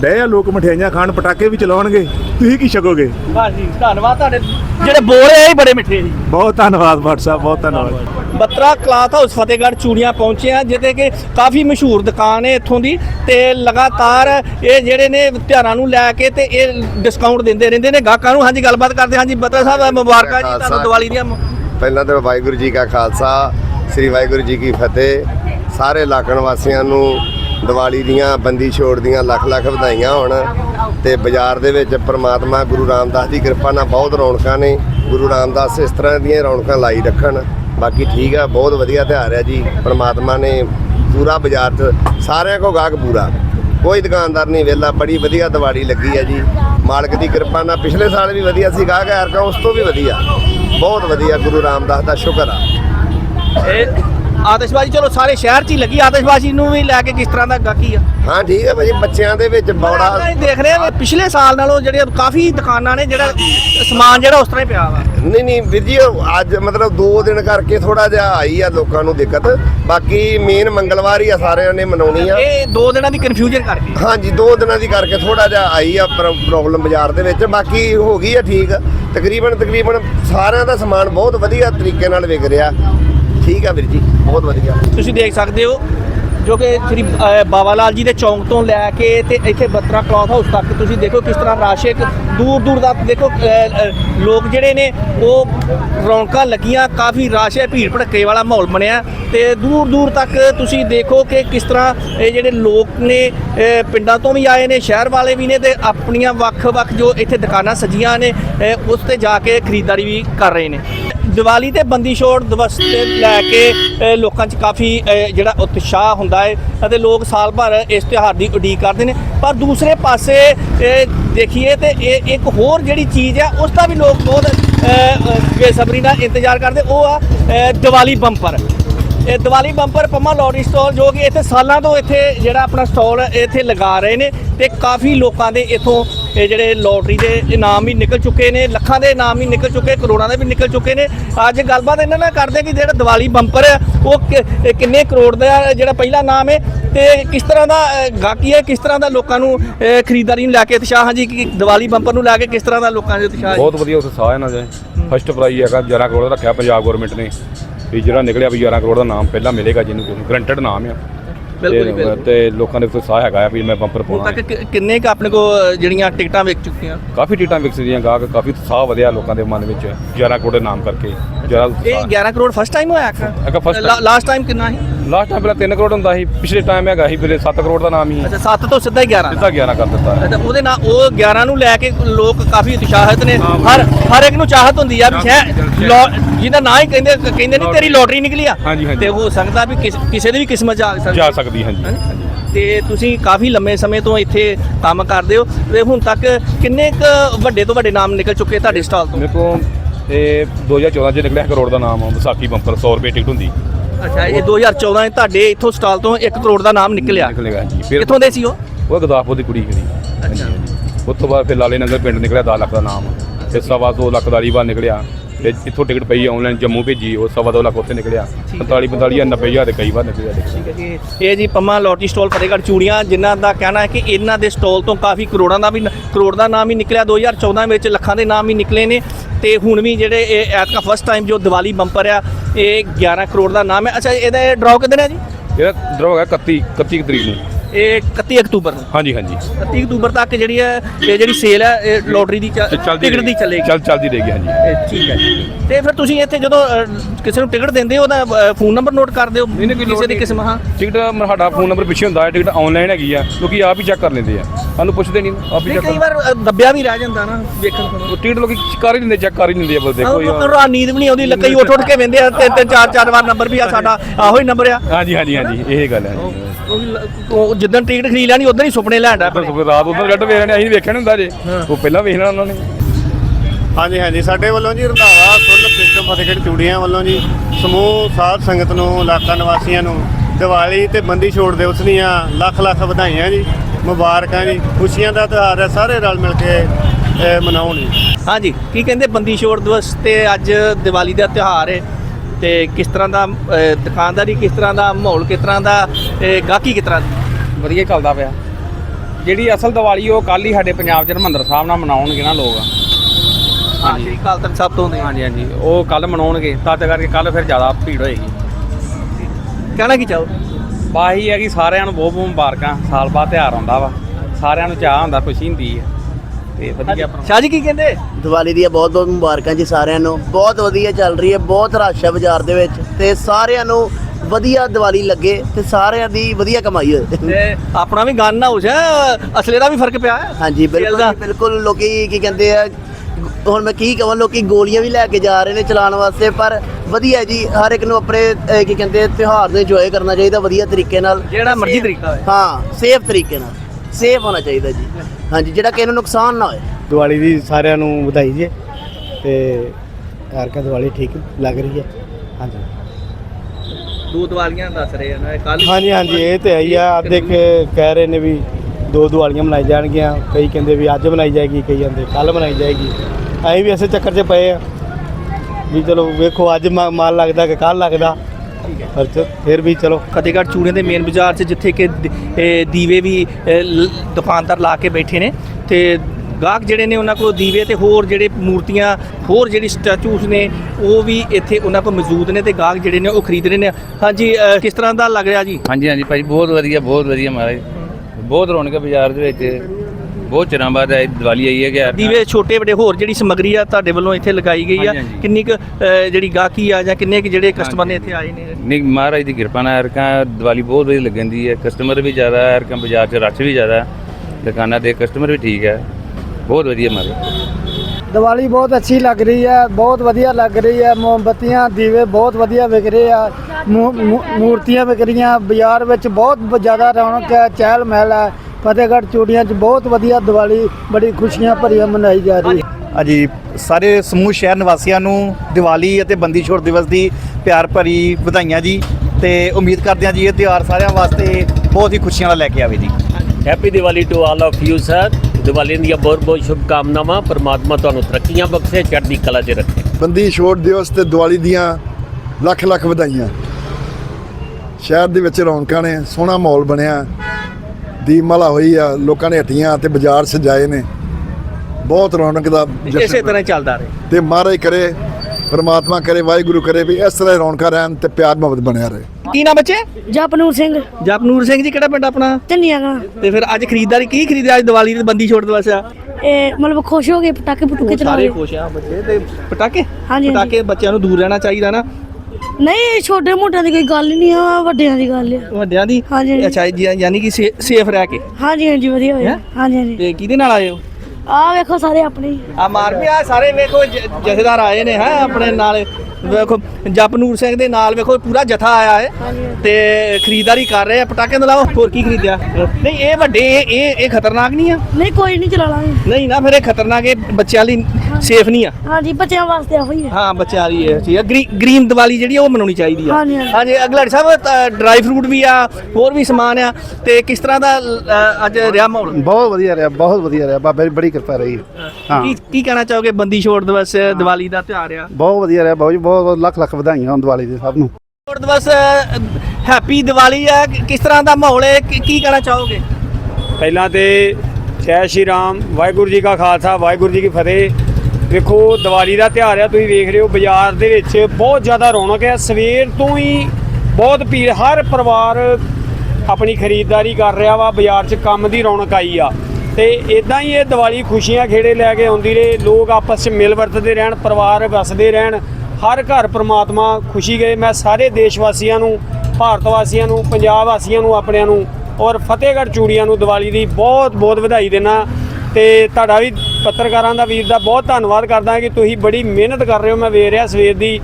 S18: ਡਏ ਆ ਲੋਕ ਮਠਿਆਈਆਂ ਖਾਣ ਪਟਾਕੇ ਵੀ ਚਲਾਉਣਗੇ। ਤੁਸੀਂ ਕੀ ਛਕੋਗੇ?
S1: ਬਸ ਜੀ ਧੰਨਵਾਦ ਤੁਹਾਡੇ। ਜਿਹੜੇ ਬੋਲ ਇਹ ਬੜੇ ਮਿੱਠੇ ਜੀ।
S18: ਬਹੁਤ ਧੰਨਵਾਦ ਭੱਟ ਸਾਹਿਬ ਬਹੁਤ ਧੰਨਵਾਦ।
S1: ਬੱਤਰਾ ਕਲਾਥ ਹਾਊਸ ਫਤਿਹਗੜ੍ਹ ਚੂੜੀਆਂ ਪਹੁੰਚੇ ਆ ਜਿਹਦੇ ਕਿ ਕਾਫੀ ਮਸ਼ਹੂਰ ਦੁਕਾਨ ਹੈ ਇੱਥੋਂ ਦੀ ਤੇ ਲਗਾਤਾਰ ਇਹ ਜਿਹੜੇ ਨੇ ਤਿਉਹਾਰਾਂ ਨੂੰ ਲੈ ਕੇ ਤੇ ਇਹ ਡਿਸਕਾਊਂਟ ਦਿੰਦੇ ਰਹਿੰਦੇ ਨੇ। ਗਾਹਕਾਂ ਨੂੰ ਹਾਂਜੀ ਗੱਲਬਾਤ ਕਰਦੇ ਹਾਂ। ਹਾਂਜੀ ਬੱਤਰਾ ਸਾਹਿਬ ਮੁਬਾਰਕਾਂ ਜੀ ਤੁਹਾਨੂੰ ਦੀਵਾਲੀ ਦੀਆਂ।
S19: ਪਹਿਲਾਂ ਤਾਂ ਵਾਹਿਗੁਰੂ ਜੀ ਕਾ ਖਾਲਸਾ ਸ੍ਰੀ ਵਾਹਿਗੁਰੂ ਜੀ ਕੀ ਫਤਿਹ। ਸਾਰੇ ਇਲਾਕਣ ਵਾਸੀਆਂ ਨੂੰ ਦੀਵਾਲੀ ਦੀਆਂ, ਬੰਦੀ ਛੋੜ ਦੀਆਂ ਲੱਖ ਲੱਖ ਵਧਾਈਆਂ ਹੋਣ ਤੇ ਬਾਜ਼ਾਰ ਦੇ ਵਿੱਚ ਪ੍ਰਮਾਤਮਾ ਗੁਰੂ ਰਾਮਦਾਸ ਦੀ ਕਿਰਪਾ ਨਾਲ ਬਹੁਤ ਰੌਣਕਾਂ ਨੇ। ਗੁਰੂ ਰਾਮਦਾਸ ਇਸ ਤਰ੍ਹਾਂ ਦੀਆਂ ਰੌਣਕਾਂ ਲਾਈ ਰੱਖਣ। ਬਾਕੀ ਠੀਕ ਆ, ਬਹੁਤ ਵਧੀਆ ਤਿਉਹਾਰ ਹੈ ਜੀ। ਪ੍ਰਮਾਤਮਾ ਨੇ ਪੂਰਾ ਬਾਜ਼ਾਰ 'ਚ ਸਾਰਿਆਂ ਕੋ ਗਾਹਕ ਪੂਰਾ। ਕੋਈ ਦੁਕਾਨਦਾਰ ਨਹੀਂ ਵਿਹਲਾ, ਬੜੀ ਵਧੀਆ ਦੀਵਾਲੀ ਲੱਗੀ ਹੈ ਜੀ। ਮਾਲਕ ਦੀ ਕਿਰਪਾ ਨਾਲ ਪਿਛਲੇ ਸਾਲ ਵੀ ਵਧੀਆ ਸੀ, ਗਾਹਕ ਐਰਕਾ ਉਸ ਤੋਂ ਵੀ ਵਧੀਆ। ਬਹੁਤ ਵਧੀਆ, ਗੁਰੂ ਰਾਮਦਾਸ ਦਾ ਸ਼ੁਕਰ ਆ।
S1: ਇਹ ਆਤਿਸ਼ਬਾਜ਼ੀ ਚਲੋ ਸਾਰੇ ਸ਼ਹਿਰ 'ਚ ਹੀ ਲੱਗੀ ਆਤਿਸ਼ਬਾਜ਼ੀ ਨੂੰ ਵੀ ਲੈ ਕੇ ਕਿਸ ਤਰ੍ਹਾਂ ਦਾ ਗਾਹਕੀ ਆ?
S19: ਹਾਂ ਠੀਕ ਹੈ ਭਾਜੀ ਬੱਚਿਆਂ ਦੇ ਵਿੱਚ ਬੜਾ
S1: ਦੇਖ ਰਹੇ ਆ ਵੀ ਪਿਛਲੇ ਸਾਲ ਨਾਲੋਂ ਜਿਹੜੇ ਕਾਫੀ ਦੁਕਾਨਾਂ ਨੇ ਜਿਹੜਾ ਸਮਾਨ ਜਿਹੜਾ ਉਸ ਤਰ੍ਹਾਂ ਹੀ ਪਿਆ ਵਾ।
S19: ਨਹੀਂ ਨਹੀਂ ਵੀਰ ਜੀ ਅੱਜ ਮਤਲਬ 2 ਦਿਨ ਕਰਕੇ ਥੋੜਾ ਜਿਹਾ ਆਈ ਆ ਲੋਕਾਂ ਨੂੰ ਦਿੱਕਤ। ਬਾਕੀ ਮੇਨ ਮੰਗਲਵਾਰ ਹੀ ਆ ਸਾਰਿਆਂ ਨੇ ਮਨਾਉਣੀ ਆ।
S1: ਇਹ ਦੋ ਦਿਨਾਂ ਦੀ ਕਨਫਿਊਜ਼ਨ ਕਰਕੇ
S19: ਹਾਂਜੀ 2 ਦਿਨਾਂ ਦੀ ਕਰਕੇ ਥੋੜਾ ਜਿਹਾ ਆਈ ਆ ਪ੍ਰੋਬਲਮ ਬਾਜ਼ਾਰ ਦੇ ਵਿੱਚ। ਬਾਕੀ ਹੋ ਗਈ ਆ ਠੀਕ। ਤਕਰੀਬਨ ਤਕਰੀਬਨ ਸਾਰਿਆਂ ਦਾ ਸਮਾਨ ਬਹੁਤ ਵਧੀਆ ਤਰੀਕੇ ਨਾਲ ਵਿਕ ਰਿਹਾ। ਠੀਕ ਆ ਵੀਰ ਜੀ, ਬਹੁਤ ਵਧੀਆ।
S1: ਤੁਸੀਂ ਦੇਖ ਸਕਦੇ ਹੋ, ਜੋ ਕਿ ਸ੍ਰੀ ਬਾਬਾ ਲਾਲ ਜੀ ਦੇ ਚੌਂਕ ਤੋਂ ਲੈ ਕੇ ਤੇ ਇੱਥੇ ਬੱਤਰਾ ਕਲੌਥ ਹਾਊਸ ਤੱਕ ਤੁਸੀਂ ਦੇਖੋ ਕਿਸ ਤਰ੍ਹਾਂ ਰਸ਼ ਇੱਕ ਦੂਰ ਦੂਰ ਤੱਕ ਦੇਖੋ ਲੋਕ ਜਿਹੜੇ ਨੇ, ਉਹ ਰੌਣਕਾਂ ਲੱਗੀਆਂ, ਕਾਫੀ ਰਸ਼ ਹੈ, ਭੀੜ ਭੜੱਕੇ ਵਾਲਾ ਮਾਹੌਲ ਬਣਿਆ। ਤੇ ਦੂਰ ਦੂਰ ਤੱਕ ਤੁਸੀਂ ਦੇਖੋ ਕਿ ਕਿਸ ਤਰ੍ਹਾਂ ਇਹ ਜਿਹੜੇ ਲੋਕ ਨੇ ਪਿੰਡਾਂ ਤੋਂ ਵੀ ਆਏ ਨੇ, ਸ਼ਹਿਰ ਵਾਲੇ ਵੀ ਨੇ ਤੇ ਆਪਣੀਆਂ ਵੱਖ-ਵੱਖ ਜੋ ਇੱਥੇ ਦੁਕਾਨਾਂ ਸਜੀਆਂ ਨੇ ਉਸ ਤੇ ਜਾ ਕੇ ਖਰੀਦਦਾਰੀ ਵੀ ਕਰ ਰਹੇ ਨੇ। ਦੀਵਾਲੀ ਤੇ ਬੰਦੀ ਛੋੜ ਦਿਵਸ ਤੇ ਲੈ ਕੇ ਲੋਕਾਂ 'ਚ ਕਾਫੀ ਜਿਹੜਾ ਉਤਸ਼ਾਹ ਹੁੰਦਾ ਹੈ ਅਤੇ ਲੋਕ ਸਾਲ ਭਰ ਇਸ ਤਿਉਹਾਰ ਦੀ ਉਡੀਕ ਕਰਦੇ ਨੇ। ਪਰ ਦੂਸਰੇ ਪਾਸੇ ਦੇਖੀਏ ਤੇ ਇਹ ਇੱਕ ਹੋਰ ਜਿਹੜੀ ਚੀਜ਼ ਹੈ ਉਸ ਦਾ ਵੀ ਲੋਕ ਬਹੁਤ ਬੇਸਬਰੀ ਨਾਲ ਇੰਤਜ਼ਾਰ ਕਰਦੇ। ਉਹ ਆ ਦੀਵਾਲੀ ਬੰਪਰ। ਇਹ ਦੀਵਾਲੀ ਬੰਪਰ ਪੰਮਾ ਲੋਰੀ ਸਟਾਲ, ਜੋ ਕਿ ਇੱਥੇ ਸਾਲਾਂ ਤੋਂ ਇੱਥੇ ਜਿਹੜਾ ਆਪਣਾ ਸਟਾਲ ਇੱਥੇ ਲਗਾ ਰਹੇ ਨੇ ਤੇ ਕਾਫੀ ਲੋਕਾਂ ਦੇ ਇਥੋਂ ਇਹ ਜਿਹੜੇ ਲੋਟਰੀ ਦੇ ਇਨਾਮ ਵੀ ਨਿਕਲ ਚੁੱਕੇ ਨੇ ਲੱਖਾਂ ਦੇ ਇਨਾਮ ਵੀ ਨਿਕਲ ਚੁੱਕੇ ਕਰੋੜਾਂ ਦੇ ਵੀ ਨਿਕਲ ਚੁੱਕੇ ਨੇ। ਅੱਜ ਗੱਲਬਾਤ ਇਹਨਾਂ ਨਾਲ ਕਰਦੇ ਕਿ ਜਿਹੜਾ ਦੀਵਾਲੀ ਬੰਪਰ ਹੈ ਉਹ ਕਿੰਨੇ ਕਰੋੜ ਦਾ ਜਿਹੜਾ ਪਹਿਲਾ ਨਾਮ ਹੈ ਤੇ ਕਿਸ ਤਰ੍ਹਾਂ ਦਾ ਅ, ਗਾਹਕੀ ਹੈ ਕਿਸ ਤਰ੍ਹਾਂ ਦਾ ਲੋਕਾਂ ਨੂੰ ਖਰੀਦਦਾਰੀ ਨੂੰ ਲੈ ਕੇ ਉਤਸ਼ਾਹ ਹਾਂਜੀ ਕਿ ਦੀਵਾਲੀ ਬੰਪਰ ਨੂੰ ਲੈ ਕੇ ਕਿਸ ਤਰ੍ਹਾਂ ਦਾ ਲੋਕਾਂ ਦੇ ਉਤਸ਼ਾਹ
S20: ਬਹੁਤ ਵਧੀਆ ਉਤਸ਼ਾਹ ਇਹਨਾਂ ਦੇ ਫਸਟ ਪ੍ਰਾਈਜ਼ ਹੈਗਾ 11 ਕਰੋੜ ਰੱਖਿਆ ਪੰਜਾਬ ਗਵਰਨਮੈਂਟ ਨੇ ਵੀ ਜਿਹੜਾ ਨਿਕਲਿਆ ਵੀ 11 ਕਰੋੜ ਦਾ ਨਾਮ ਪਹਿਲਾਂ ਮਿਲੇਗਾ ਜਿਹਨੂੰ ਗਰੰਟਡ ਨਾਮ ਆ।
S1: ਬਿਲਕੁਲ ਜੀ,
S20: ਤੇ-
S1: ਬਿਲਕੁਲ।
S20: ਤੇ ਲੋਕਾਂ ਦੇ ਉਤਸ਼ਾਹ ਹੈਗਾ ਆ ਵੀ ਮੈਂ ਬੰਪਰ
S1: ਹੁਣ
S20: ਪਾਉਣਾ
S1: ਤੱਕ ਕਿ- ਕਿੰਨੇ ਕ ਆਪਣੇ ਕੋ ਜਿਹੜੀਆਂ ਟਿਕਟਾਂ ਵਿਕ ਚੁੱਕੀਆਂ
S20: ਕਾਫੀ ਟੀਟਾਂ ਵਿਕਸਦੀਆਂ ਗਾਹਕ ਕਾਫੀ ਉਤਸ਼ਾਹ ਵਧਿਆ ਲੋਕਾਂ ਦੇ ਮਨ ਵਿੱਚ 11 ਕਰੋੜ ਦੇ ਨਾਮ ਕਰਕੇ ਜ਼ਿਆਦਾ
S1: ਇਹ 11 ਕਰੋੜ ਫਸਟ ਟਾਈਮ ਹੋਇਆ
S20: first time।
S1: ਲਾਸਟ ਟਾਈਮ ਕਿੰਨਾ ਸੀ
S20: ਲਾਸਟ ਟਾਈਮ ਪਹਿਲਾਂ 3 ਕਰੋੜ ਹੁੰਦਾ ਸੀ ਪਿਛਲੇ ਟਾਈਮ ਹੈਗਾ ਸੀ ਪਹਿਲੇ 7 ਕਰੋੜ ਦਾ ਨਾਮ ਹੀ।
S1: ਅੱਛਾ 7 ਤੋਂ ਸਿੱਧਾ ਹੀ 11
S20: ਸਿੱਧਾ 11 ਕਰ ਦਿੱਤਾ।
S1: ਅੱਛਾ ਉਹਦੇ ਨਾਲ ਉਹ 11 ਨੂੰ ਲੈ ਕੇ ਲੋਕ ਕਾਫੀ ਉਤਸ਼ਾਹਿਤ ਨੇ। ਹਰ ਹਰ ਇੱਕ ਨੂੰ ਚਾਹਤ ਹੁੰਦੀ ਆ ਵੀ ਸ਼ਾਇਦ ਲੋ- ਜਿਹਦਾ ਨਾਂ ਹੀ ਕਹਿੰਦੇ ਕਹਿੰਦੇ ਨਹੀਂ ਤੇਰੀ ਲੋਟਰੀ ਨਿਕਲੀ ਆ।
S20: ਹਾਂਜੀ, ਹਾਂਜੀ।
S1: ਤੇ ਹੋ ਸਕਦਾ ਵੀ ਕਿਸ- ਕਿਸੇ ਦੀ ਵੀ ਕਿਸਮਤ ਚ ਆ ਸਕਦੀ।
S20: ਜਾ ਸਕਦੀ ਹਾਂਜੀ।
S1: ਤੇ ਤੁਸੀਂ ਕਾਫੀ ਲੰਮੇ ਸਮੇਂ ਤੋਂ ਇੱਥੇ ਕੰਮ ਕਰਦੇ ਹੋ ਤੇ ਹੁਣ ਤੱਕ ਕਿੰਨੇ ਕ ਵੱਡੇ ਤੋਂ ਵੱਡੇ ਨਾਮ ਨਿਕਲ ਚੁੱਕੇ ਤੁਹਾਡੇ ਸਟਾਲ ਤੋਂ?
S20: ਮੇਰੇ ਕੋਲ ਇਹ 2014 ਚ ਨਿਕਲਿਆ ਕਰੋੜ ਦਾ ਨਾਮ ਵਿਸਾਖੀ ਬੰਪਰ 100 ਰੁਪਏ ਟਿਕਟ ਹੁੰਦੀ।
S1: ਅੱਛਾ ਇਹ 2014 ਚ ਤੁਹਾਡੇ ਇੱਥੋਂ ਸਟਾਲ ਤੋਂ 1 ਕਰੋੜ ਦਾ ਨਾਮ ਨਿਕਲਿਆ।
S20: ਨਿਕਲੇਗਾ ਜੀ ਫਿਰ
S1: ਕਿੱਥੋਂ ਦੇ ਸੀ ਉਹ?
S20: ਉਹ ਗਦਾਫੋ ਦੀ ਕੁੜੀ ਕਿਹੜੀ
S1: ਅੱਛਾ।
S20: ਉਸ ਤੋਂ ਬਾਅਦ ਫਿਰ ਲਾਲੇ ਨਗਰ ਪਿੰਡ ਨਿਕਲਿਆ 10 ਲੱਖ ਦਾ ਨਾਮ। ਫਿਰ ਸਵਾ ਦੋ ਲੱਖ ਦਾ ਰੀਵਾ ਨਿਕਲਿਆ। ਫਿਰ ਇੱਥੋਂ ਟਿਕਟ ਪਈ ਆਨਲਾਈਨ ਜੰਮੂ ਭੇਜੀ ਉਹ ਸਵਾ ਦੋ ਲੱਖ ਉੱਥੇ ਨਿਕਲਿਆ। 45 45 ਜਾਂ 90 ਹਜ਼ਾਰ ਦੇ ਕਈ ਵਾਰ ਨਿਕਲਿਆ
S1: ਠੀਕ ਹੈ ਜੀ। ਇਹ ਜੀ ਪੰਮਾ ਲੋਟਰੀ ਸਟਾਲ ਫਤਿਹਗੜ੍ਹ ਚੂੜੀਆਂ ਜਿਨ੍ਹਾਂ ਦਾ ਕਹਿਣਾ ਹੈ ਕਿ ਇਹਨਾਂ ਦੇ ਸਟਾਲ ਤੋਂ ਕਾਫੀ ਕਰੋੜਾਂ ਦਾ ਵੀ ਕਰੋੜ ਦਾ ਨਾਮ ਹੀ ਨਿਕਲਿਆ। 2014 ਵਿੱਚ ਲੱਖਾਂ ਦੇ ਨਾਮ ਹੀ ਨਿਕਲੇ ਨੇ ਤੇ ਹੁਣ ਵੀ ਜਿਹੜੇ ਇਹ ਐਤਕਾ ਫਸਟ ਟਾਈਮ ਜੋ ਦੀਵਾਲੀ ਬੰਪਰ ਆ ਇਹ 11 ਕਰੋੜ ਦਾ ਨਾਮ ਹੈ। ਅੱਛਾ ਇਹਦਾ ਡਰਾਅ ਕਿਦਨ ਹੈ ਜੀ?
S20: ਇਹਦਾ ਡਰਾਅ ਹੈਗਾ 31 31 ਤਰੀਕ ਨੂੰ।
S1: ਇਹ 31 ਅਕਤੂਬਰ ਨੂੰ।
S20: ਹਾਂਜੀ ਹਾਂਜੀ।
S1: 31 ਅਕਤੂਬਰ ਤੱਕ ਜਿਹੜੀ ਹੈ ਇਹ ਜਿਹੜੀ ਸੇਲ ਹੈ ਇਹ ਲੋਟਰੀ ਦੀ ਟਿਕਟ ਦੀ ਚੱਲੇਗੀ।
S20: ਚੱਲ ਚੱਲਦੀ ਰਹੇਗੀ ਹਾਂਜੀ।
S1: ਠੀਕ ਹੈ। ਤੇ ਫਿਰ ਤੁਸੀਂ ਇੱਥੇ ਜਦੋਂ ਕਿਸੇ ਨੂੰ ਟਿਕਟ ਦਿੰਦੇ ਹੋ ਉਹਦਾ ਫੋਨ ਨੰਬਰ ਨੋਟ ਕਰਦੇ ਹੋ ਕਿਸੇ ਦੀ ਕਿਸਮ ਹਾਂ।
S20: ਟਿਕਟ ਸਾਡਾ ਫੋਨ ਨੰਬਰ ਪਿੱਛੇ ਹੁੰਦਾ ਹੈ ਟਿਕਟ ਆਨਲਾਈਨ ਹੈਗੀ ਆ ਲੋਕੀ ਆਪ ਹੀ ਚੈੱਕ ਕਰ ਲੈਂਦੇ ਆ। ਸਾਨੂੰ ਪੁੱਛਦੇ ਨਹੀਂ ਆਪ ਹੀ ਚੈੱਕ
S1: ਕਈ ਵਾਰ ਦੱਬਿਆ ਵੀ ਰਹਿ ਜਾਂਦਾ ਨਾ ਵੇਖਣ ਨੂੰ।
S20: ਟਿਕਟ ਲੋਕੀ ਕਰ ਹੀ ਲੈਂਦੇ ਚੈੱਕ ਕਰ ਹੀ ਲੈਂਦੇ ਆ ਬਸ ਦੇਖੋ
S1: ਆਹ ਰਾ ਨੀਂਦ ਵੀ ਨਹੀਂ ਆਉਂਦੀ ਕਈ ਉੱਠ ਉੱਠ ਕੇ ਵੰਦੇ ਆ ਤੇ ਤੇ ਚਾਰ ਚਾਰ ਵਾਰ ਨੰਬਰ ਵੀ ਆ ਸਾਡਾ ਆਹੋ ਹੀ ਨੰਬਰ ਆ।
S20: ਹਾਂਜੀ ਹਾਂਜੀ ਹਾਂਜੀ ਇਹ ਗੱਲ ਹੈ।
S1: ਜਿੱਦਣ ਟਿਕਟ ਖਰੀਦ ਲੈਣੀ ਉਦੋਂ ਹੀ ਸੁਪਨੇ ਲੈਣ ਦਾ
S20: ਬਸ ਰਾਤ ਉਦੋਂ ਜੱਟ ਵੇਖ ਲੈਣੇ ਅਸੀਂ ਵੇਖਿਆ ਨਹੀਂ ਹੁੰਦਾ ਜੇ। ਉਹ ਪਹਿਲਾਂ ਵੇਖ ਲੈਣਾ ਉਹਨਾਂ ਨੇ।
S21: ਹਾਂਜੀ ਹਾਂਜੀ ਸਾਡੇ ਵੱਲੋਂ ਜੀ ਰੰਧਾਵਾ ਸੁੱਲ ਸਿਸਟਮ ਫਤਿਹਗੜ੍ਹ ਚੂੜੀਆਂ ਵੱਲੋਂ ਜੀ ਸਮੂਹ ਸਾਧ ਸੰਗਤ ਨੂੰ ਇਲਾਕਾ ਨਿਵਾਸੀਆਂ ਨੂੰ ਦੀਵਾਲੀ ਤੇ ਬੰਦੀ ਛੋੜ ਦਿਵਸ ਦੀਆਂ ਲੱਖ ਲੱਖ ਵਧਾਈਆਂ ਜੀ ਮੁਬਾਰਕਾਂ ਜੀ ਖੁਸ਼ੀਆਂ ਦਾ ਤਿਉਹਾਰ ਹੈ ਸਾਰੇ ਰਲ ਮਿਲ ਕੇ ਇਹ ਮਨਾਉਣ ਜੀ।
S1: ਹਾਂਜੀ ਕੀ ਕਹਿੰਦੇ ਬੰਦੀ ਛੋੜ ਦਿਵਸ ਤੇ ਅੱਜ ਦੀਵਾਲੀ ਦਾ ਤਿਉਹਾਰ ਹੈ? ਤੇ ਕਿਸ ਤਰ੍ਹਾਂ ਦਾ ਦੁਕਾਨਦਾਰੀ ਕਿਸ ਤਰ੍ਹਾਂ ਦਾ ਮਾਹੌਲ ਕਿਸ ਤਰ੍ਹਾਂ ਦਾ ਤੇ ਗਾਹਕੀ ਕਿਸ ਤਰ੍ਹਾਂ? ਦੀ
S13: ਵਧੀਆ ਚੱਲਦਾ ਪਿਆ। ਜਿਹੜੀ ਅਸਲ ਦੀਵਾਲੀ ਉਹ ਕੱਲ ਹੀ ਸਾਡੇ ਪੰਜਾਬ ਚ ਹਰਮੰਦਰ ਸਾਹਿਬ ਨਾਲ ਮਨਾਉਣਗੇ ਨਾ ਲੋਕ।
S1: ਹਾਂਜੀ। ਕੱਲ ਤੱਕ ਸਭ ਤੋਂ ਹੁੰਦੇ
S13: ਹਾਂਜੀ ਹਾਂਜੀ। ਉਹ ਕੱਲ ਮਨਾਉਣਗੇ। ਤਦ ਕਰਕੇ ਕੱਲ ਫਿਰ ਜ਼ਿਆਦਾ ਭੀੜ ਹੋਏਗੀ।
S1: ਕਹਿਣਾ ਕੀ ਚਾਹੋ?
S13: ਬਾਹੀ ਹੈ ਕਿ ਸਾਰਿਆਂ ਨੂੰ ਬਹੁਤ ਬਹੁਤ ਮੁਬਾਰਕਾਂ। ਸਾਲ ਬਾਅਦ ਤਿਉਹਾਰ ਆਉਂਦਾ ਵਾ। ਸਾਰਿਆਂ ਨੂੰ ਚਾਹ ਹੁੰਦਾ ਖੁਸ਼ੀ ਹੁੰਦੀ ਹੈ। ਤੇ ਵਧੀਆ
S1: ਸ਼ਾਹ ਜੀ ਕੀ ਕਹਿੰਦੇ?
S22: ਦੀਵਾਲੀ ਦੀਆਂ ਬਹੁਤ ਬਹੁਤ ਮੁਬਾਰਕਾਂ ਜੀ ਸਾਰਿਆਂ ਨੂੰ। ਬਹੁਤ ਵਧੀਆ ਚੱਲ ਰਹੀ ਹੈ। ਬਹੁਤ ਰਸ਼ ਹੈ ਬਾਜ਼ਾਰ ਦੇ ਵਿੱਚ। ਤੇ ਸਾਰਿਆਂ ਨੂੰ ਵਧੀਆ ਦੀਵਾਲੀ ਲੱਗੇ ਤੇ ਸਾਰਿਆਂ ਦੀ ਵਧੀਆ ਕਮਾਈ ਹੋਏ।
S1: ਤੇ ਆਪਣਾ ਵੀ ਗਨ ਹੈ ਅਸਲੇ ਦਾ ਵੀ ਫ਼ਰਕ ਪਿਆ ਹੈ?
S22: ਹਾਂਜੀ ਬਿਲਕੁਲ ਜੀ, ਬਿਲਕੁਲ ਲੋਕੀ ਕੀ ਕਹਿੰਦੇ ਆ ਹੁਣ ਮੈਂ ਕੀ ਕਹਾਂ ਲੋਕੀ ਗੋਲੀਆਂ ਵੀ ਲੈ ਕੇ ਜਾ ਰਹੇ ਨੇ ਚਲਾਉਣ ਵਾਸਤੇ ਪਰ ਵਧੀਆ ਜੀ ਹਰ ਇੱਕ ਨੂੰ ਆਪਣੇ ਅਹ, ਕੀ ਕਹਿੰਦੇ ਤਿਉਹਾਰ ਨੂੰ ਇੰਜੋਏ ਕਰਨਾ ਚਾਹੀਦਾ ਵਧੀਆ ਤਰੀਕੇ ਨਾਲ।
S1: ਜਿਹੜਾ ਮਰਜ਼ੀ ਤਰੀਕਾ ਹੋਵੇ
S22: ਹਾਂ ਸੇਫ ਤਰੀਕੇ ਨਾਲ ਸੇਫ ਹੋਣਾ ਚਾਹੀਦਾ ਜੀ। ਹਾਂਜੀ ਜਿਹੜਾ ਕਿਸੇ ਨੂੰ ਨੁਕਸਾਨ ਨਾ ਹੋਏ।
S21: ਦੀਵਾਲੀ ਦੀ ਸਾਰਿਆਂ ਨੂੰ ਵਧਾਈ ਜੀ ਤੇ ਐਰਕਾ ਦੀਵਾਲੀ ਠੀਕ ਲੱਗ ਰਹੀ ਹੈ। ਹਾਂਜੀ।
S1: ਦੋ ਦੀਵਾਲੀਆਂ ਦੱਸ ਰਹੇ ਆ ਨਾ ਕੱਲ
S21: ਹਾਂਜੀ ਹਾਂਜੀ ਇਹ ਤੇ ਹੀ ਆ। ਕੁ ਕਹਿ ਰਹੇ ਨੇ ਵੀ ਦੋ ਦੀਵਾਲੀਆਂ ਮਨਾਈ ਜਾਣਗੀਆਂ ਕਈ ਕਹਿੰਦੇ ਵੀ ਅੱਜ ਮਨਾਈ ਜਾਏਗੀ ਕਈ ਕਹਿੰਦੇ ਕੱਲ ਮਨਾਈ ਜਾਏਗੀ। ਅਸੀਂ ਵੀ ਇਸੇ ਚੱਕਰ 'ਚ ਪਏ ਆ ਵੀ ਚਲੋ ਵੇਖੋ ਅੱਜ ਮਾਲ ਲੱਗਦਾ ਕਿ ਕੱਲ ਲੱਗਦਾ। ਪਰ ਫਿਰ ਵੀ ਚਲੋ।
S1: ਫਤਿਹਗੜ੍ਹ ਚੂੜੀਆਂ ਦੇ ਮੇਨ ਬਾਜ਼ਾਰ 'ਚ ਜਿੱਥੇ ਕਿ ਦੀਵੇ ਵੀ ਦੁਕਾਨਦਾਰ ਲਾ ਕੇ ਬੈਠੇ ਨੇ ਤੇ ਗਾਹਕ ਜਿਹੜੇ ਨੇ ਉਹਨਾਂ ਕੋਲ ਦੀਵੇ ਤੇ ਹੋਰ ਜਿਹੜੇ ਮੂਰਤੀਆਂ ਹੋਰ ਜਿਹੜੀ ਸਟੈਚੂਸ ਨੇ ਉਹ ਵੀ ਇੱਥੇ ਉਹਨਾਂ ਕੋਲ ਮੌਜੂਦ ਨੇ ਤੇ ਗਾਹਕ ਜਿਹੜੇ ਨੇ ਉਹ ਖਰੀਦ ਰਹੇ ਨੇ। ਹਾਂਜੀ ਅ, ਕਿਸ ਤਰ੍ਹਾਂ ਦਾ ਲੱਗ ਰਿਹਾ ਜੀ?
S23: ਹਾਂਜੀ ਹਾਂਜੀ ਭਾਈ ਬਹੁਤ ਵਧੀਆ ਬਹੁਤ ਵਧੀਆ ਮਹਾਰਾਜ। ਬਹੁਤ ਰੌਣਕ ਹੈ ਬਾਜ਼ਾਰ ਦੇ ਵਿੱਚ। ਬਹੁਤ ਚਿਰਾਂ ਬਾਅਦ ਇਹ ਦੀਵਾਲੀ ਆਈ ਹੈ ਕਿ
S1: ਦੀਵੇ ਛੋਟੇ ਵੱਡੇ ਹੋਰ ਜਿਹੜੀ ਸਮੱਗਰੀ ਆ ਤੁਹਾਡੇ ਵੱਲੋਂ ਇੱਥੇ ਲਗਾਈ ਗਈ ਆ।
S23: ਹਾਂਜੀ, ਹਾਂਜੀ।
S1: ਕਿੰਨੀ ਕੁ ਅ, ਜਿਹੜੀ ਗਾਹਕੀ ਆ ਜਾਂ ਕਿੰਨੇ ਕੁ ਜਿਹੜੇ ਕਸਟਮਰ ਨੇ ਇੱਥੇ ਆਏ ਨੇ?
S23: ਨਹੀਂ ਮਹਾਰਾਜ ਦੀ ਕਿਰਪਾ ਨਾਲ ਐਰਕਾਂ ਦੀਵਾਲੀ ਬਹੁਤ ਵਧੀਆ ਲੱਗਣ ਦੀ ਹੈ। ਕਸਟਮਰ ਵੀ ਜ਼ਿਆਦਾ ਹੈ ਐਰਕਾਂ ਬਾਜ਼ਾਰ 'ਚ ਰਸ਼ ਵੀ ਜ਼ਿਆਦਾ। ਹੈ ਦੁਕਾਨਾਂ ਤੇ ਕਸਟਮਰ ਵੀ ਠੀਕ ਹੈ। ਬਹੁਤ ਵਧੀਆ ਮਹਾਰਾਜ
S24: ਦੀਵਾਲੀ ਬਹੁਤ ਅੱਛੀ ਲੱਗ ਰਹੀ ਹੈ ਬਹੁਤ ਵਧੀਆ ਲੱਗ ਰਹੀ ਹੈ ਮੋਮਬੱਤੀਆਂ ਦੀਵੇ ਬਹੁਤ ਵਧੀਆ ਵਿਕ ਰਹੇ ਆ ਮੂ- ਮੂ- ਮੂਰਤੀਆਂ ਵਿਕ ਰਹੀਆਂ ਬਾਜ਼ਾਰ ਵਿੱਚ ਬਹੁਤ ਬ- ਜ਼ਿਆਦਾ ਰੌਣਕ ਹੈ ਚਹਿਲ ਮਹਿਲ ਹੈ ਫਤਿਹਗੜ੍ਹ ਚੂੜੀਆਂ 'ਚ ਬਹੁਤ ਵਧੀਆ ਦੀਵਾਲੀ ਬੜੀ ਖੁਸ਼ੀਆਂ ਭਰੀ ਮਨਾਈ ਜਾ ਰਹੀ ਹੈ।
S25: ਹਾਂਜੀ ਸਾਰੇ ਸਮੂਹ ਸ਼ਹਿਰ ਨਿਵਾਸੀਆਂ ਨੂੰ ਦੀਵਾਲੀ ਅਤੇ ਬੰਦੀ ਛੋੜ ਦਿਵਸ ਦੀ ਪਿਆਰ ਭਰੀ ਵਧਾਈਆਂ ਜੀ ਤੇ ਉਮੀਦ ਕਰਦੇ ਹਾਂ ਜੀ ਇਹ ਤਿਉਹਾਰ ਸਾਰਿਆਂ ਵਾਸਤੇ ਬਹੁਤ ਹੀ ਖੁਸ਼ੀਆਂ ਦਾ ਲੈ ਕੇ ਆਵੇ ਜੀ।
S26: Happy Diwali to all of you sir Diwali ਦੀਆਂ ਬਹੁਤ ਬਹੁਤ ਸ਼ੁਭਕਾਮਨਾਵਾਂ ਪਰਮਾਤਮਾ ਤੁਹਾਨੂੰ ਤਰੱਕੀਆਂ ਬਖਸ਼ੇ ਚੜ੍ਹਦੀ ਕਲਾ 'ਚ ਰੱਖੇ।
S27: ਬੰਦੀ ਛੋੜ ਦਿਵਸ ਤੇ ਦੀਵਾਲੀ ਦੀਆਂ ਲੱਖ ਲੱਖ ਵਧਾਈਆਂ। ਸ਼ਹਿਰ ਦੇ ਵਿੱਚ ਰੌਣਕਾਂ ਨੇ ਸੋਹਣਾ ਮਾਹੌਲ ਬਣਿਆ। ਦੀਪਮਾਲਾ ਹੋਈ ਆ ਲੋਕਾਂ ਨੇ ਹੱਟੀਆਂ ਤੇ ਬਾਜ਼ਾਰ ਸਜਾਏ ਨੇ। ਬਹੁਤ ਰੌਣਕ ਦਾ
S1: ਇਸੇ ਤਰ੍ਹਾਂ ਚੱਲਦਾ ਰਹੇ।
S27: ਤੇ ਮਹਾਰਾਜ ਕਰੇ ਪਰਮਾਤਮਾ ਕਰੇ ਵਾਹਿਗੁਰੂ ਕਰੇ ਵੀ ਇਸ ਤਰ੍ਹਾਂ ਹੀ ਰੌਣਕਾਂ ਰਹਿਣ ਤੇ ਪਿਆਰ ਮੁਹੱਬਤ ਬਣਿਆ ਰਹੇ।
S1: ਕੀ ਨਾਮ ਬੱਚੇ?
S14: ਜਪਨੂਰ ਸਿੰਘ।
S1: ਜਪਨੂਰ ਸਿੰਘ ਜੀ ਕਿਹੜਾ ਪਿੰਡ ਆਪਣਾ?
S14: ਧੰਨੀਆਂ ਦਾ
S1: ਤੇ ਫਿਰ ਅੱਜ ਖਰੀਦਦਾਰੀ ਕੀ ਖਰੀਦਿਆ ਅੱਜ ਦੀਵਾਲੀ ਤੇ ਬੰਦੀ ਛੋੜ ਦਿਵਸ ਆ?
S14: ਇਹ ਮਤਲਬ ਖੁਸ਼ ਹੋ ਗਏ ਪਟਾਕੇ ਪਟੂਕੇ ਚਲਾ
S1: ਸਾਰੇ
S14: ਰਹੇ
S1: ਖੁਸ਼ ਆ ਬੱਚੇ ਤੇ ਪਟਾਕੇ?
S14: ਹਾਂਜੀ।
S1: ਪਟਾਕੇ ਬੱਚਿਆਂ ਨੂੰ ਦੂਰ ਰਹਿਣਾ ਚਾਹੀਦਾ ਨਾ।
S14: ਨਹੀਂ ਛੋਟੇ ਮੋਟਿਆਂ ਦੀ ਕੋਈ ਗੱਲ ਨਹੀਂ ਆ ਵੱਡਿਆਂ ਦੀ ਗੱਲ ਆ।
S1: ਵੱਡਿਆਂ ਦੀ?
S14: ਹਾਂਜੀ
S1: ਅੱਛਾ ਜੀ, ਯਾਨੀ ਕਿ ਸੇਫ ਰਹਿ ਕੇ।
S14: ਹਾਂਜੀ ਹਾਂਜੀ ਵਧੀਆ ਹੋਇਆ। ਹਾਂਜੀ ਹਾਂਜੀ।
S1: ਤੇ ਕਿਹਦੇ ਨਾਲ ਆਏ ਹੋ?
S14: ਆ ਵੇਖੋ ਸਾਰੇ ਆਪਣੇ ਹੀ।
S1: ਆ ਮਾਰ ਆ ਸਾਰੇ ਵੇਖੋ, ਜ- ਜਥੇਦਾਰ ਆਏ ਨੇ, ਹੈ, ਆਪਣੇ ਨਾਲ ਵੇਖੋ ਜਪਨੂਰ ਸਿੰਘ ਦੇ ਨਾਲ ਵੇਖੋ ਪੂਰਾ ਜਥਾ ਆਇਆ ਹੈ ਤੇ ਖਰੀਦਦਾਰੀ ਕਰ ਰਹੇ ਆ। ਪਟਾਕੇ ਇਲਾਵਾ ਹੋਰ ਕੀ ਖਰੀਦਿਆ? ਨਹੀਂ ਇਹ ਵੱਡੇ ਇਹ ਇਹ ਖਤਰਨਾਕ ਨਹੀਂ ਆ?
S14: ਨਹੀਂ ਕੋਈ ਨਹੀਂ ਚਲਾ ਲਾਂਗੇ।
S1: ਨਹੀਂ ਨਾ ਫਿਰ ਇਹ ਖਤਰਨਾਕ ਇਹ ਬੱਚਿਆਂ ਲਈ ਸੇਫ ਨਹੀਂ ਆ?
S14: ਹਾਂਜੀ ਬੱਚਿਆਂ ਵਾਸਤੇ ਆਹੋ ਹੀ ਹੈ
S1: ਹਾਂ ਬੱਚਿਆਂ ਲਈ ਇਹ ਚੀਜ਼ ਆ। ਗਰੀ- ਗ੍ਰੀਨ ਦੀਵਾਲੀ ਜਿਹੜੀ ਆ ਉਹ ਮਨਾਉਣੀ ਚਾਹੀਦੀ ਆ।
S14: ਹਾਂਜੀ,
S1: ਅਗਲਾ ਸਾਹਿਬ ਡਰਾਈ ਫਰੂਟ ਵੀ ਆ ਹੋਰ ਵੀ ਸਮਾਨ ਆ ਤੇ ਕਿਸ ਤਰ੍ਹਾਂ ਦਾ ਅੱਜ ਰਿਹਾ ਮਾਹੌਲ?
S25: ਬਹੁਤ ਵਧੀਆ ਰਿਹਾ ਬਹੁਤ ਵਧੀਆ ਰਿਹਾ। ਬਾਬੇ ਦੀ ਬੜੀ ਕਿਰਪਾ ਰਹੀ। ਹਾਂ
S1: ਕੀ ਕੀ ਕਹਿਣਾ ਚਾਹੋਗੇ ਬੰਦੀ ਛੋੜ ਦਿਵਸ ਦੀਵਾਲੀ ਦਾ ਤਿਉਹਾਰ ਆ?
S25: ਬਹੁਤ ਵਧੀਆ ਰਿਹਾ ਬਾਬੂ ਜੀ ਬਹੁਤ ਬਹੁਤ ਲੱਖ ਲੱਖ ਵਧਾਈਆਂ ਹੋਣ ਦੀਵਾਲੀ ਦੇ ਸਭ ਨੂੰ।
S1: ਦਿਵਸ ਹੈਪੀ ਦੀਵਾਲੀ ਆ। ਕਿਸ ਤਰ੍ਹਾਂ ਦਾ ਮਾਹੌਲ ਹੈ? ਕੀ ਕੀ ਕਹਿਣਾ ਚਾਹੋਗੇ?
S28: ਪਹਿਲਾਂ ਤੇ ਜੈ ਸ਼੍ਰੀ ਰਾਮ ਵਾਹਿਗੁਰੂ ਜੀ ਕਾ ਖਾਲਸਾ ਵਾਹਿਗੁਰੂ ਜੀ ਕੀ ਫਤਿਹ। ਵੇਖੋ ਦੀਵਾਲੀ ਦਾ ਤਿਉਹਾਰ ਆ ਤੁਸੀਂ ਵੇਖ ਰਹੇ ਹੋ ਬਾਜ਼ਾਰ ਦੇ ਵਿੱਚ। ਬਹੁਤ ਜ਼ਿਆਦਾ ਰੌਣਕ ਹੈ। ਸਵੇਰ ਤੋਂ ਹੀ ਬਹੁਤ ਭੀੜ ਹਰ ਪਰਿਵਾਰ ਆਪਣੀ ਖਰੀਦਦਾਰੀ ਕਰ ਰਿਹਾ ਵਾ। ਬਾਜ਼ਾਰ 'ਚ ਕੰਮ ਦੀ ਰੌਣਕ ਆਈ ਆ। ਤੇ ਇਦਾਂ ਹੀ ਇਹ ਦੀਵਾਲੀ ਖੁਸ਼ੀਆਂ ਖੇੜੇ ਲੈ ਕੇ ਆਉਂਦੀ ਰਹੇ। ਲੋਕ ਆਪਸ 'ਚ ਮਿਲ ਵਰਤਦੇ ਰਹਿਣ ਪਰਿਵਾਰ ਵਸਦੇ ਰਹਿਣ। ਹਰ ਘਰ ਪ੍ਰਮਾਤਮਾ ਖੁਸ਼ੀ ਗਏ ਮੈਂ ਸਾਰੇ ਦੇਸ਼ ਵਾਸੀਆਂ ਨੂੰ, ਭਾਰਤ ਵਾਸੀਆਂ ਨੂੰ, ਪੰਜਾਬ ਵਾਸੀਆਂ ਨੂੰ, ਆਪਣਿਆਂ ਨੂੰ ਔਰ ਫਤਿਹਗੜ੍ਹ ਚੂੜੀਆਂ ਨੂੰ ਦੀਵਾਲੀ ਦੀ ਬਹੁਤ ਬਹੁਤ ਵਧਾਈ ਦੇਣਾ ਤੇ ਤੁਹਾਡਾ ਵੀ ਪੱਤਰਕਾਰਾਂ ਦਾ ਵੀਰ ਦਾ ਬਹੁਤ ਧੰਨਵਾਦ ਕਰਦਾ ਕਿ ਤੁਸੀਂ ਬੜੀ ਮਿਹਨਤ ਕਰ ਰਹੇ ਹੋ। ਮੈਂ ਵੇਖ ਰਿਹਾ ਸਵੇਰ ਦੀ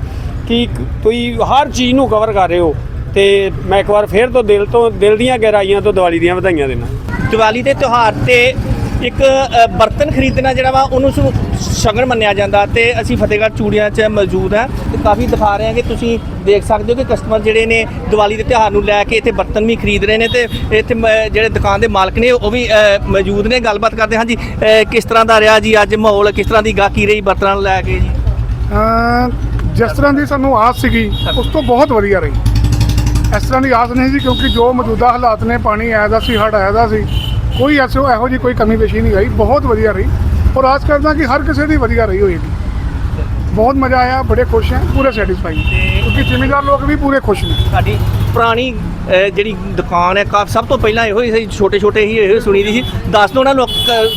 S28: ਕਿ ਤੁਸੀਂ ਹਰ ਚੀਜ਼ ਨੂੰ ਕਵਰ ਕਰ ਰਹੇ ਹੋ। ਤੇ ਮੈਂ ਇੱਕ ਵਾਰ ਫੇਰ ਤੋਂ ਦਿਲ ਤੋਂ, ਦਿਲ ਦੀਆਂ ਗਹਿਰਾਈਆਂ ਤੋਂ ਦੀਵਾਲੀ ਦੀਆਂ ਵਧਾਈਆਂ ਦੇਣਾ
S1: ਦੀਵਾਲੀ ਦੇ ਤਿਉਹਾਰ ਤੇ ਇੱਕ ਬਰਤਨ ਖਰੀਦਣਾ ਜਿਹੜਾ ਵਾ, ਉਹਨੂੰ ਸੁ- ਸ਼ਗਨ ਮੰਨਿਆ ਜਾਂਦਾ ਤੇ ਅਸੀਂ ਫਤਿਹਗੜ੍ਹ ਚੂੜੀਆਂ 'ਚ ਮੌਜੂਦ ਹਾਂ ਤੇ ਕਾਫੀ ਦਿਖਾ ਰਹੇ ਹਾਂ ਕਿ ਤੁਸੀਂ ਦੇਖ ਸਕਦੇ ਹੋ ਕਿ ਕਸਟਮਰ ਜਿਹੜੇ ਨੇ ਦੀਵਾਲੀ ਦੇ ਤਿਉਹਾਰ ਨੂੰ ਲੈ ਕੇ ਇੱਥੇ ਬਰਤਨ ਵੀ ਖਰੀਦ ਰਹੇ ਨੇ ਤੇ ਇੱਥੇ ਮ- ਜਿਹੜੇ ਦੁਕਾਨ ਦੇ ਮਾਲਕ ਨੇ ਉਹ ਵੀ ਮੌਜੂਦ ਨੇ, ਗੱਲਬਾਤ ਕਰਦੇ ਹਾਂ ਜੀ। ਕਿਸ ਤਰ੍ਹਾਂ ਦਾ ਰਿਹਾ ਜੀ ਅੱਜ ਮਾਹੌਲ? ਕਿਸ ਤਰ੍ਹਾਂ ਦੀ ਗਾਹਕੀ ਰਹੀ ਬਰਤਨਾਂ ਨੂੰ ਲੈ ਕੇ ਜੀ?
S29: ਜਿਸ ਤਰ੍ਹਾਂ ਦੀ ਸਾਨੂੰ ਆਸ ਸੀਗੀ, ਉਸ ਤੋਂ ਬਹੁਤ ਵਧੀਆ ਰਹੀ। ਇਸ ਤਰ੍ਹਾਂ ਦੀ ਆਸ ਨਹੀਂ ਸੀ ਕਿਉਂਕਿ ਜੋ ਮੌਜੂਦਾ ਹਾਲਾਤ ਨੇ, ਪਾਣੀ ਆਇਆ ਦਾ ਸੀ, ਹੜ੍ਹ ਆਇਆ ਦਾ ਸੀ ਕੋਈ ਐਸੋ ਇਹੋ ਜੀ ਕੋਈ ਕਮੀ ਪੇਸ਼ੀ ਨਹੀਂ ਆਈ ਬਹੁਤ ਵਧੀਆ ਰਹੀ। ਔਰ ਆਸ ਕਰਦਾ ਕਿ ਹਰ ਕਿਸੇ ਦੀ ਵਧੀਆ ਰਹੀ ਹੋਏਗੀ। ਬਹੁਤ ਮਜ਼ਾ ਆਇਆ ਬੜੇ ਖੁਸ਼ ਹਾਂ ਪੂਰੇ ਸੈਟੀਸਫਾਈ ਕਿਉਂਕਿ ਜ਼ਿਮੀਂਦਾਰ ਲੋਕ ਵੀ ਪੂਰੇ ਖੁਸ਼ ਨੇ।
S1: ਸਾਡੀ ਪੁਰਾਣੀ ਜਿਹੜੀ ਦੁਕਾਨ ਹੈ ਕਾਫ ਸਭ ਤੋਂ ਪਹਿਲਾਂ ਇਹੋ ਹੀ ਸੀ ਛੋਟੇ ਛੋਟੇ ਹੀ ਇਹੋ ਸੁਣੀ ਦੀ ਸੀ। ਦੱਸ ਦੋ ਨਾ ਲੋਕ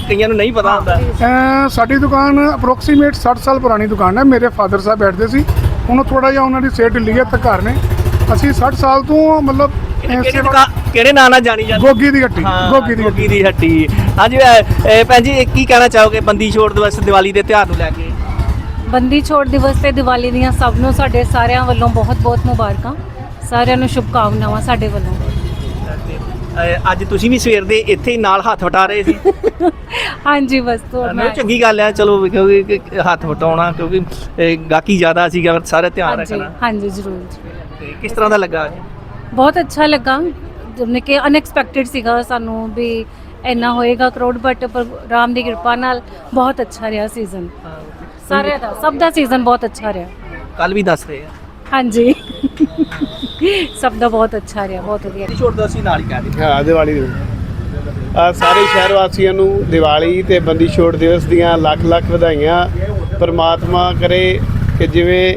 S1: ਕਈਆਂ ਨੂੰ ਨਹੀਂ ਪਤਾ ਹੁੰਦਾ।
S29: ਸਾਡੀ ਦੁਕਾਨ ਅਪਰੋਕਸੀਮੇਟ 60 ਸਾਲ ਪੁਰਾਣੀ ਦੁਕਾਨ ਹੈ ਮੇਰੇ ਫਾਦਰ ਸਾਹਿਬ ਬੈਠਦੇ ਸੀ। ਹੁਣ ਥੋੜਾ ਜਿਹਾ ਉਹਨਾਂ ਦੀ ਸਿਹਤ ਢਿੱਲੀ ਹੈ ਤੇ ਘਰ ਨੇ। ਅਸੀਂ 60 ਸਾਲ ਤੋਂ ਮਤਲਬ
S1: ਕਿਹੜੀ
S29: ਸੇਵਾ-
S1: ਦੁਕਾਨ- ਕਿਹੜੇ ਨਾਂ ਨਾਲ ਜਾਣੀ ਜਾਂਦੀ?
S29: ਗੋਗੀ ਦੀ ਹੱਟੀ
S1: ਹਾਂ,
S29: ਗੋਗੀ ਦੀ
S1: ਗੋਗੀ ਦੀ ਹੱਟੀ। ਹਾਂਜੀ ਅ, ਅ, ਭੈਣ ਜੀ ਇਹ ਕੀ ਕਹਿਣਾ ਚਾਹੋਗੇ ਬੰਦੀ ਛੋੜ ਦਿਵਸ ਦੀਵਾਲੀ ਦੇ ਤਿਉਹਾਰ ਨੂੰ ਲੈ ਕੇ?
S30: ਬੰਦੀ ਛੋੜ ਦਿਵਸ ਤੇ ਦੀਵਾਲੀ ਦੀਆਂ ਸਭ ਨੂੰ ਸਾਡੇ ਸਾਰਿਆਂ ਵੱਲੋਂ ਬਹੁਤ-ਬਹੁਤ ਮੁਬਾਰਕਾਂ। ਸਾਰਿਆਂ ਨੂੰ ਸ਼ੁਭਕਾਮਨਾਵਾਂ ਸਾਡੇ ਵੱਲੋਂ।
S1: ਅ, ਅੱਜ ਤੁਸੀਂ ਵੀ ਸਵੇਰ ਦੇ ਇੱਥੇ ਹੀ ਨਾਲ ਹੱਥ ਵਟਾ ਰਹੇ ਸੀ।
S30: ਹਾਂਜੀ ਬਸ ਤੋਂ
S1: ਮੈਂ ਚੰਗੀ ਗੱਲ ਹੈ ਚਲੋ ਕਿਉਂਕਿ ਕਿ ਹੱਥ ਵਟਾਉਣਾ ਕਿਉਂਕਿ ਅ, ਗਾਹਕੀ ਜ਼ਿਆਦਾ ਸੀਗਾ ਸਾਰੇ ਧਿਆਨ
S30: ਹਾਂਜੀ
S1: ਰੱਖਣਾ।
S30: ਹਾਂਜੀ ਜ਼ਰੂਰ।
S1: ਤੇ ਕਿਸ ਤਰ੍ਹਾਂ ਦਾ ਲੱਗਾ ਅੱਜ?
S30: ਬਹੁਤ ਅੱਛਾ ਲੱਗਾ। ਜਿਵੇਂ ਕਿ ਅਨਐਕਸਪੈਕਟਿਡ ਸੀਗਾ ਸਾਨੂੰ ਵੀ ਇੰਨਾ ਹੋਏਗਾ ਕਰੋੜ ਬਟ ਰਾਮ ਦੀ ਕਿਰਪਾ ਨਾਲ ਬਹੁਤ ਅੱਛਾ ਰਿਹਾ ਸੀਜ਼ਨ ਸਾਰਿਆਂ ਦਾ ਸਭ ਦਾ ਸੀਜ਼ਨ ਬਹੁਤ ਅੱਛਾ ਰਿਹਾ।
S1: ਕੱਲ ਵੀ ਦੱਸ ਰਹੇ ਆ।
S30: ਹਾਂਜੀ। ਸਭ ਦਾ ਬਹੁਤ ਅੱਛਾ ਰਿਹਾ ਬਹੁਤ ਵਧੀਆ
S1: ਬੰਦੀ ਛੋੜ ਦਿਵਸ ਸੀ ਨਾਲ ਹੀ ਕਹਿ ਦਿੱਤਾ
S28: ਹਾਂ। ਦੀਵਾਲੀ ਦੇ ਆ ਸਾਰੇ ਸ਼ਹਿਰ ਵਾਸੀਆਂ ਨੂੰ ਦੀਵਾਲੀ ਤੇ ਬੰਦੀ ਛੋੜ ਦਿਵਸ ਦੀਆਂ ਲੱਖ ਲੱਖ ਵਧਾਈਆਂ। ਪਰਮਾਤਮਾ ਕਰੇ ਕਿ ਜਿਵੇਂ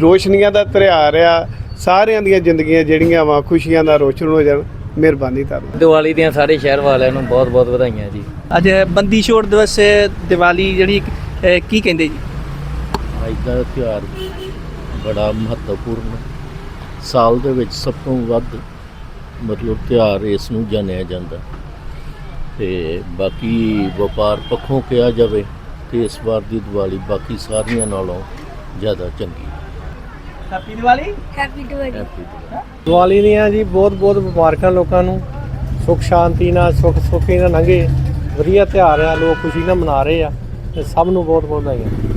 S28: ਰੋਸ਼ਨੀਆਂ ਦਾ ਤਿਉਹਾਰ ਆ ਸਾਰਿਆਂ ਦੀਆਂ ਜ਼ਿੰਦਗੀਆਂ ਜਿਹੜੀਆਂ ਵਾ ਖੁਸ਼ੀਆਂ ਦਾ ਰੋਸ਼ਨ ਹੋ ਜਾਣ ਮਿਹਰਬਾਨੀ ਤੁਹਾਡੀ
S31: ਦੀਵਾਲੀ ਦੀਆਂ ਸਾਰੇ ਸ਼ਹਿਰ ਵਾਲਿਆਂ ਨੂੰ ਬਹੁਤ ਬਹੁਤ ਵਧਾਈਆਂ ਜੀ।
S1: ਅੱਜ ਬੰਦੀ ਛੋੜ ਦਿਵਸ ਦੀਵਾਲੀ ਜਿਹੜੀ ਕੀ ਕਹਿੰਦੇ ਜੀ?
S32: ਅੱਜ ਦਾ ਤਿਉਹਾਰ ਬੜਾ ਮਹੱਤਵਪੂਰਨ ਸਾਲ ਦੇ ਵਿੱਚ ਸਭ ਤੋਂ ਵੱਧ ਮਤਲਬ ਤਿਉਹਾਰ ਇਸ ਨੂੰ ਜਾਣਿਆ ਜਾਂਦਾ। ਤੇ ਬਾਕੀ ਵਪਾਰ ਪੱਖੋਂ ਕਿਹਾ ਜਾਵੇ ਤੇ ਇਸ ਵਾਰ ਦੀ ਦੀਵਾਲੀ ਬਾਕੀ ਸਾਰੀਆਂ ਨਾਲੋਂ ਜ਼ਿਆਦਾ ਚੰਗੀ
S1: ਹੈਪੀ ਦੀਵਾਲੀ
S14: ਹੈਪੀ ਦੀਵਾਲੀ
S4: ਦੀਵਾਲੀ ਦੀਆਂ ਜੀ ਬਹੁਤ ਬਹੁਤ ਮੁਬਾਰਕਾਂ ਲੋਕਾਂ ਨੂੰ। ਸੁਖ ਸ਼ਾਂਤੀ ਨਾਲ ਸੁਖ ਸੁਖੀ ਨਾਲ ਲੰਘੇ। ਵਧੀਆ ਤਿਉਹਾਰ ਆ ਲੋਕ ਖੁਸ਼ੀ ਨਾਲ ਮਨਾ ਰਹੇ ਆ। ਤੇ ਸਭ ਨੂੰ ਬਹੁਤ ਬਹੁਤ ਵਧਾਈਆਂ।